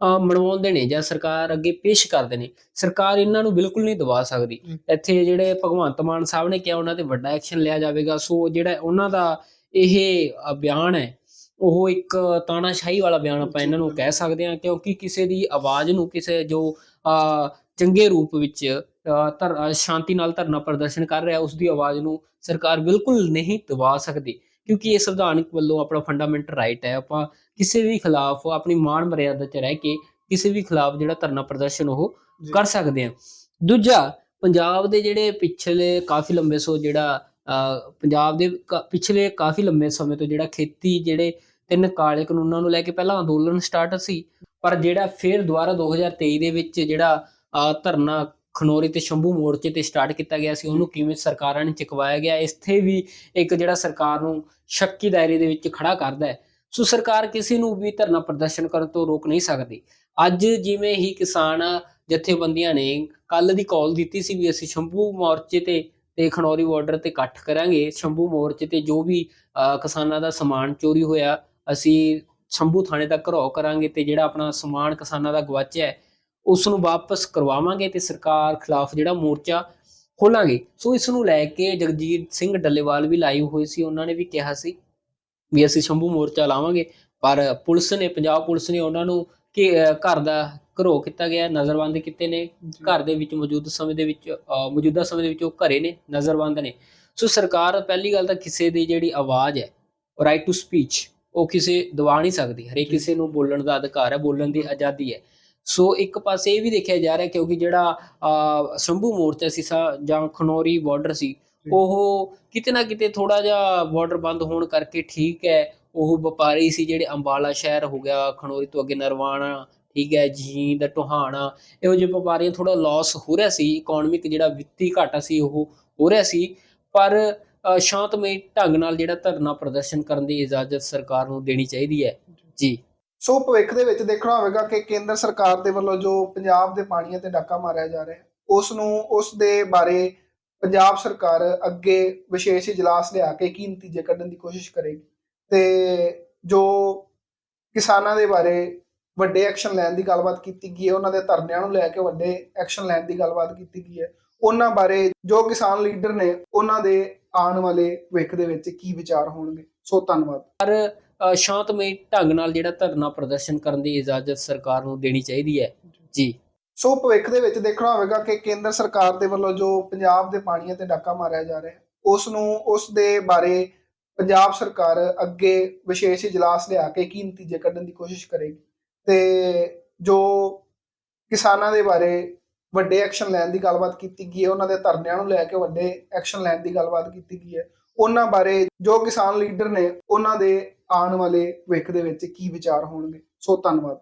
ਮਨਵਾਉਂਦੇ ਨੇ ਜਾਂ ਸਰਕਾਰ ਅੱਗੇ ਪੇਸ਼ ਕਰਦੇ ਨੇ ਸਰਕਾਰ ਇਹਨਾਂ ਨੂੰ ਬਿਲਕੁਲ ਨਹੀਂ ਦਬਾ ਸਕਦੀ। ਇੱਥੇ ਜਿਹੜੇ ਭਗਵੰਤ ਮਾਨ ਸਾਹਿਬ ਨੇ ਕਿਹਾ ਉਹਨਾਂ ਤੇ ਵੱਡਾ ਐਕਸ਼ਨ ਲਿਆ ਜਾਵੇਗਾ। ਸੋ ਜਿਹੜਾ ਉਹਨਾਂ ਦਾ ਇਹ ਬਿਆਨ ਹੈ ਉਹ ਇੱਕ ਤਾਨਾਸ਼ਾਹੀ ਵਾਲਾ ਬਿਆਨ ਆਪਾਂ ਇਹਨਾਂ ਨੂੰ ਕਹਿ ਸਕਦੇ ਹਾਂ ਕਿਉਂਕਿ ਕਿਸੇ ਦੀ ਆਵਾਜ਼ ਨੂੰ ਕਿਸੇ ਜੋ ਚੰਗੇ ਰੂਪ ਵਿੱਚ ਧਰ ਸ਼ਾਂਤੀ ਨਾਲ ਧਰਨਾ ਪ੍ਰਦਰਸ਼ਨ ਕਰ ਰਿਹਾ ਉਸ ਦੀ ਆਵਾਜ਼ ਨੂੰ ਸਰਕਾਰ ਬਿਲਕੁਲ ਨਹੀਂ ਦਬਾ ਸਕਦੀ। ਕਿਉਂਕਿ ਇਹ ਸੰਵਿਧਾਨਕ ਵੱਲੋਂ ਆਪਣਾ ਫੰਡਾਮੈਂਟਲ ਰਾਈਟ ਹੈ ਆਪਾਂ ਕਿਸੇ ਵੀ ਖਿਲਾਫ ਆਪਣੀ ਮਾਣ ਮਰਿਆਦਾ 'ਚ ਰਹਿ ਕੇ ਕਿਸੇ ਵੀ ਖਿਲਾਫ ਜਿਹੜਾ ਧਰਨਾ ਪ੍ਰਦਰਸ਼ਨ ਉਹ। ਕਰ ਸਕਦੇ ਹਾਂ ਦੂਜਾ ਪੰਜਾਬ ਦੇ ਜਿਹੜੇ ਪਿਛਲੇ ਕਾਫੀ ਲੰਬੇ ਸੋ ਜਿਹੜਾ ਪੰਜਾਬ ਦੇ ਪਿਛਲੇ ਕਾਫੀ ਲੰਬੇ ਸਮੇਂ ਤੋਂ ਜਿਹੜਾ ਖੇਤੀ ਜਿਹੜੇ ਤਿੰਨ ਕਾਲੇ ਕਾਨੂੰਨਾਂ ਨੂੰ ਲੈ ਕੇ ਪਹਿਲਾਂ ਅੰਦੋਲਨ ਸਟਾਰਟ ਸੀ ਪਰ ਜਿਹੜਾ ਫਿਰ ਦੁਬਾਰਾ 2023 ਦੇ ਵਿੱਚ ਜਿਹੜਾ ਧਰਨਾ ਖਨੋਰੀ ਤੇ ਸ਼ੰਭੂ ਮੋਰਚੇ ਤੇ ਸਟਾਰਟ ਕੀਤਾ ਗਿਆ ਸੀ, ਉਹਨੂੰ ਕਿਵੇਂ ਸਰਕਾਰਾਂ ਨੇ ਚੁਕਵਾਇਆ ਗਿਆ, ਇੱਥੇ ਵੀ ਇੱਕ ਜਿਹੜਾ ਸਰਕਾਰ ਨੂੰ ਸ਼ੱਕੀ ਦਾਇਰੇ ਦੇ ਵਿੱਚ ਖੜਾ ਕਰਦਾ ਹੈ। ਸੋ ਸਰਕਾਰ ਕਿਸੇ ਨੂੰ ਵੀ ਧਰਨਾ ਪ੍ਰਦਰਸ਼ਨ ਕਰਨ ਤੋਂ ਰੋਕ ਨਹੀਂ ਸਕਦੀ। ਅੱਜ ਜਿਵੇਂ ਹੀ ਕਿਸਾਨ ਜਥੇਬੰਦੀਆਂ ਨੇ ਕੱਲ ਦੀ ਕਾਲ ਦਿੱਤੀ ਸੀ ਵੀ ਅਸੀਂ ਸ਼ੰਭੂ ਮੋਰਚੇ ਤੇ ਤੇ ਖਨੌਰੀ ਬਾਰਡਰ ਤੇ ਇਕੱਠ ਕਰਾਂਗੇ, ਸ਼ੰਭੂ ਮੋਰਚੇ ਤੇ ਜੋ ਵੀ ਕਿਸਾਨਾਂ ਦਾ ਸਮਾਨ ਚੋਰੀ ਹੋਇਆ, ਅਸੀਂ ਸ਼ੰਭੂ ਥਾਣੇ ਦਾ ਘਰੋ ਕਰਾਂਗੇ ਤੇ ਜਿਹੜਾ ਆਪਣਾ ਸਮਾਨ ਕਿਸਾਨਾਂ ਦਾ ਗਵਾਚਿਆ ਉਸ ਨੂੰ ਵਾਪਸ ਕਰਵਾਵਾਂਗੇ ਤੇ ਸਰਕਾਰ ਖਿਲਾਫ ਜਿਹੜਾ ਮੋਰਚਾ ਖੋਲਾਂਗੇ। ਸੋ ਇਸ ਨੂੰ ਲੈ ਕੇ ਜਗਜੀਤ ਸਿੰਘ ਡੱਲੇਵਾਲ ਵੀ ਲਾਈਵ ਹੋਏ ਸੀ। ਉਹਨਾਂ ਨੇ ਵੀ ਕਿਹਾ ਸੀ ਵੀ ਅਸੀਂ ਸ਼ੰਭੂ ਮੋਰਚਾ ਲਾਵਾਂਗੇ। ਪਰ ਪੁਲਿਸ ਨੇ ਪੰਜਾਬ ਪੁਲਿਸ ਨੇ ਉਹਨਾਂ ਨੂੰ ਕਿ ਘਰ ਦਾ ਘਰੋ ਕੀਤਾ ਗਿਆ ਨਜ਼ਰਬੰਦ ਕੀਤੇ ਨੇ। ਘਰ ਦੇ ਵਿੱਚ ਮੌਜੂਦ ਸਮੇਂ ਦੇ ਵਿੱਚ ਮੌਜੂਦਾ ਸਮੇਂ ਦੇ ਵਿੱਚ ਉਹ ਘਰੇ ਨੇ ਨਜ਼ਰਬੰਦ ਨੇ। ਸੋ ਸਰਕਾਰ ਪਹਿਲੀ ਗੱਲ ਤਾਂ ਕਿਸੇ ਦੀ ਜਿਹੜੀ ਆਵਾਜ਼ ਹੈ ਰਾਈਟ ਟੂ ਸਪੀਚ ਉਹ ਕਿਸੇ ਦਬਾ ਨਹੀਂ ਸਕਦੀ। ਹਰੇਕ ਕਿਸੇ ਨੂੰ ਬੋਲਣ ਦਾ ਅਧਿਕਾਰ ਹੈ ਬੋਲਣ ਦੀ ਆਜ਼ਾਦੀ ਹੈ। ਸੋ ਇੱਕ ਪਾਸੇ ਇਹ ਵੀ ਦੇਖਿਆ ਜਾ ਰਿਹਾ ਕਿਉਂਕਿ ਜਿਹੜਾ ਸ਼ੰਭੂ ਮੋਰਚਾ ਸੀ ਜਾਂ ਖਨੌਰੀ ਬਾਰਡਰ ਸੀ ਉਹ ਕਿਤੇ ਨਾ ਕਿਤੇ ਥੋੜਾ ਜਿਹਾ ਬਾਰਡਰ ਬੰਦ ਹੋਣ ਕਰਕੇ ਠੀਕ ਹੈ। ਉਹ ਵਪਾਰੀ ਸੀ ਜਿਹੜੇ ਅੰਬਾਲਾ ਸ਼ਹਿਰ ਹੋ ਗਿਆ ਖਨੌਰੀ ਤੋਂ ਅੱਗੇ ਨਰਵਾਣਾ ਠੀਕ ਹੈ ਜੀਂਦ ਟੋਹਾਣਾ ਇਹੋ ਜਿਹੇ ਵਪਾਰੀਆਂ ਥੋੜਾ ਲਾਸ ਹੋ ਰਿਹਾ ਸੀ ਇਕਨੋਮਿਕ ਜਿਹੜਾ ਵਿੱਤੀ ਘਾਟਾ ਸੀ ਉਹ ਹੋ ਰਿਹਾ ਸੀ। ਪਰ ਸ਼ਾਂਤਮਈ ਢੰਗ ਨਾਲ ਜਿਹੜਾ ਧਰਨਾ ਪ੍ਰਦਰਸ਼ਨ ਕਰਨ ਦੀ ਇਜਾਜ਼ਤ ਸਰਕਾਰ ਨੂੰ ਦੇਣੀ ਚਾਹੀਦੀ ਹੈ। ਜੀ। ਸੋ ਭਵਿੱਖ ਦੇ ਵਿੱਚ ਦੇਖਣਾ ਹੋਵੇਗਾ ਕਿ ਕੇਂਦਰ ਸਰਕਾਰ ਦੇ ਵੱਲੋਂ ਜੋ ਪੰਜਾਬ ਦੇ ਪਾਣੀਆਂ ਤੇ ਡਾਕਾ ਮਾਰਿਆ ਜਾ ਰਿਹਾ ਹੈ, ਉਸ ਨੂੰ, ਉਸ ਦੇ ਬਾਰੇ ਪੰਜਾਬ ਸਰਕਾਰ ਅੱਗੇ ਵਿਸ਼ੇਸ਼ ਇਜਲਾਸ ਲਿਆ ਕੇ ਕੀ ਨਤੀਜੇ ਕੱਢਣ ਦੀ ਕੋਸ਼ਿਸ਼ ਕਰੇਗੀ ਤੇ ਜੋ ਕਿਸਾਨਾਂ ਦੇ ਬਾਰੇ ਵੱਡੇ ਐਕਸ਼ਨ ਲੈਣ ਦੀ ਗੱਲਬਾਤ ਕੀਤੀ ਗਈ ਹੈ, ਉਹਨਾਂ ਦੇ ਧਰਨਿਆਂ ਨੂੰ ਲੈ ਕੇ ਵੱਡੇ ਐਕਸ਼ਨ ਲੈਣ ਦੀ ਗੱਲਬਾਤ ਕੀਤੀ ਗਈ ਹੈ, ਉਹਨਾਂ ਬਾਰੇ ਜੋ ਕਿਸਾਨ ਲੀਡਰ ਨੇ, ਉਹਨਾਂ ਦੇ ਆਉਣ ਵਾਲੇ ਭਵਿੱਖ ਦੇ ਵਿੱਚ ਕੀ ਵਿਚਾਰ ਹੋਣਗੇ। ਸੋ ਧੰਨਵਾਦ। ਪਰ ਸ਼ਾਂਤਮਈ ਢੰਗ ਨਾਲ ਜਿਹੜਾ ਧਰਨਾ ਪ੍ਰਦਰਸ਼ਨ ਕਰਨ ਦੀ ਇਜਾਜ਼ਤ ਸਰਕਾਰ ਨੂੰ ਦੇਣੀ ਚਾਹੀਦੀ ਹੈ। ਜੀ। ਸੋ ਭਵਿੱਖ ਦੇ ਵਿੱਚ ਦੇਖਣਾ ਹੋਵੇਗਾ ਕਿ ਕੇਂਦਰ ਸਰਕਾਰ ਦੇ ਵੱਲੋਂ ਜੋ ਪੰਜਾਬ ਦੇ ਪਾਣੀਆਂ ਤੇ ਡਾਕਾ ਮਾਰਿਆ ਜਾ ਰਿਹਾ ਹੈ, ਉਸ ਨੂੰ, ਉਸ ਦੇ ਬਾਰੇ ਪੰਜਾਬ ਸਰਕਾਰ ਅੱਗੇ ਵਿਸ਼ੇਸ਼ ਇਜਲਾਸ ਲਿਆ ਕੇ ਕੀ ਨਤੀਜੇ ਕੱਢਣ ਦੀ ਕੋਸ਼ਿਸ਼ ਕਰੇਗੀ ਤੇ ਜੋ ਕਿਸਾਨਾਂ ਦੇ ਬਾਰੇ ਵੱਡੇ ਐਕਸ਼ਨ ਲੈਣ ਦੀ ਗੱਲਬਾਤ ਕੀਤੀ ਗਈ ਹੈ, ਉਹਨਾਂ ਦੇ ਧਰਨਿਆਂ ਨੂੰ ਲੈ ਕੇ ਵੱਡੇ ਐਕਸ਼ਨ ਲੈਣ ਦੀ ਗੱਲਬਾਤ ਕੀਤੀ ਗਈ ਹੈ, ਉਹਨਾਂ ਬਾਰੇ ਜੋ ਕਿਸਾਨ ਲੀਡਰ ਨੇ, ਉਹਨਾਂ ਦੇ ਆਉਣ ਵਾਲੇ ਭਵਿੱਖ ਦੇ ਵਿੱਚ ਕੀ ਵਿਚਾਰ ਹੋਣਗੇ? ਸੋ ਧੰਨਵਾਦ।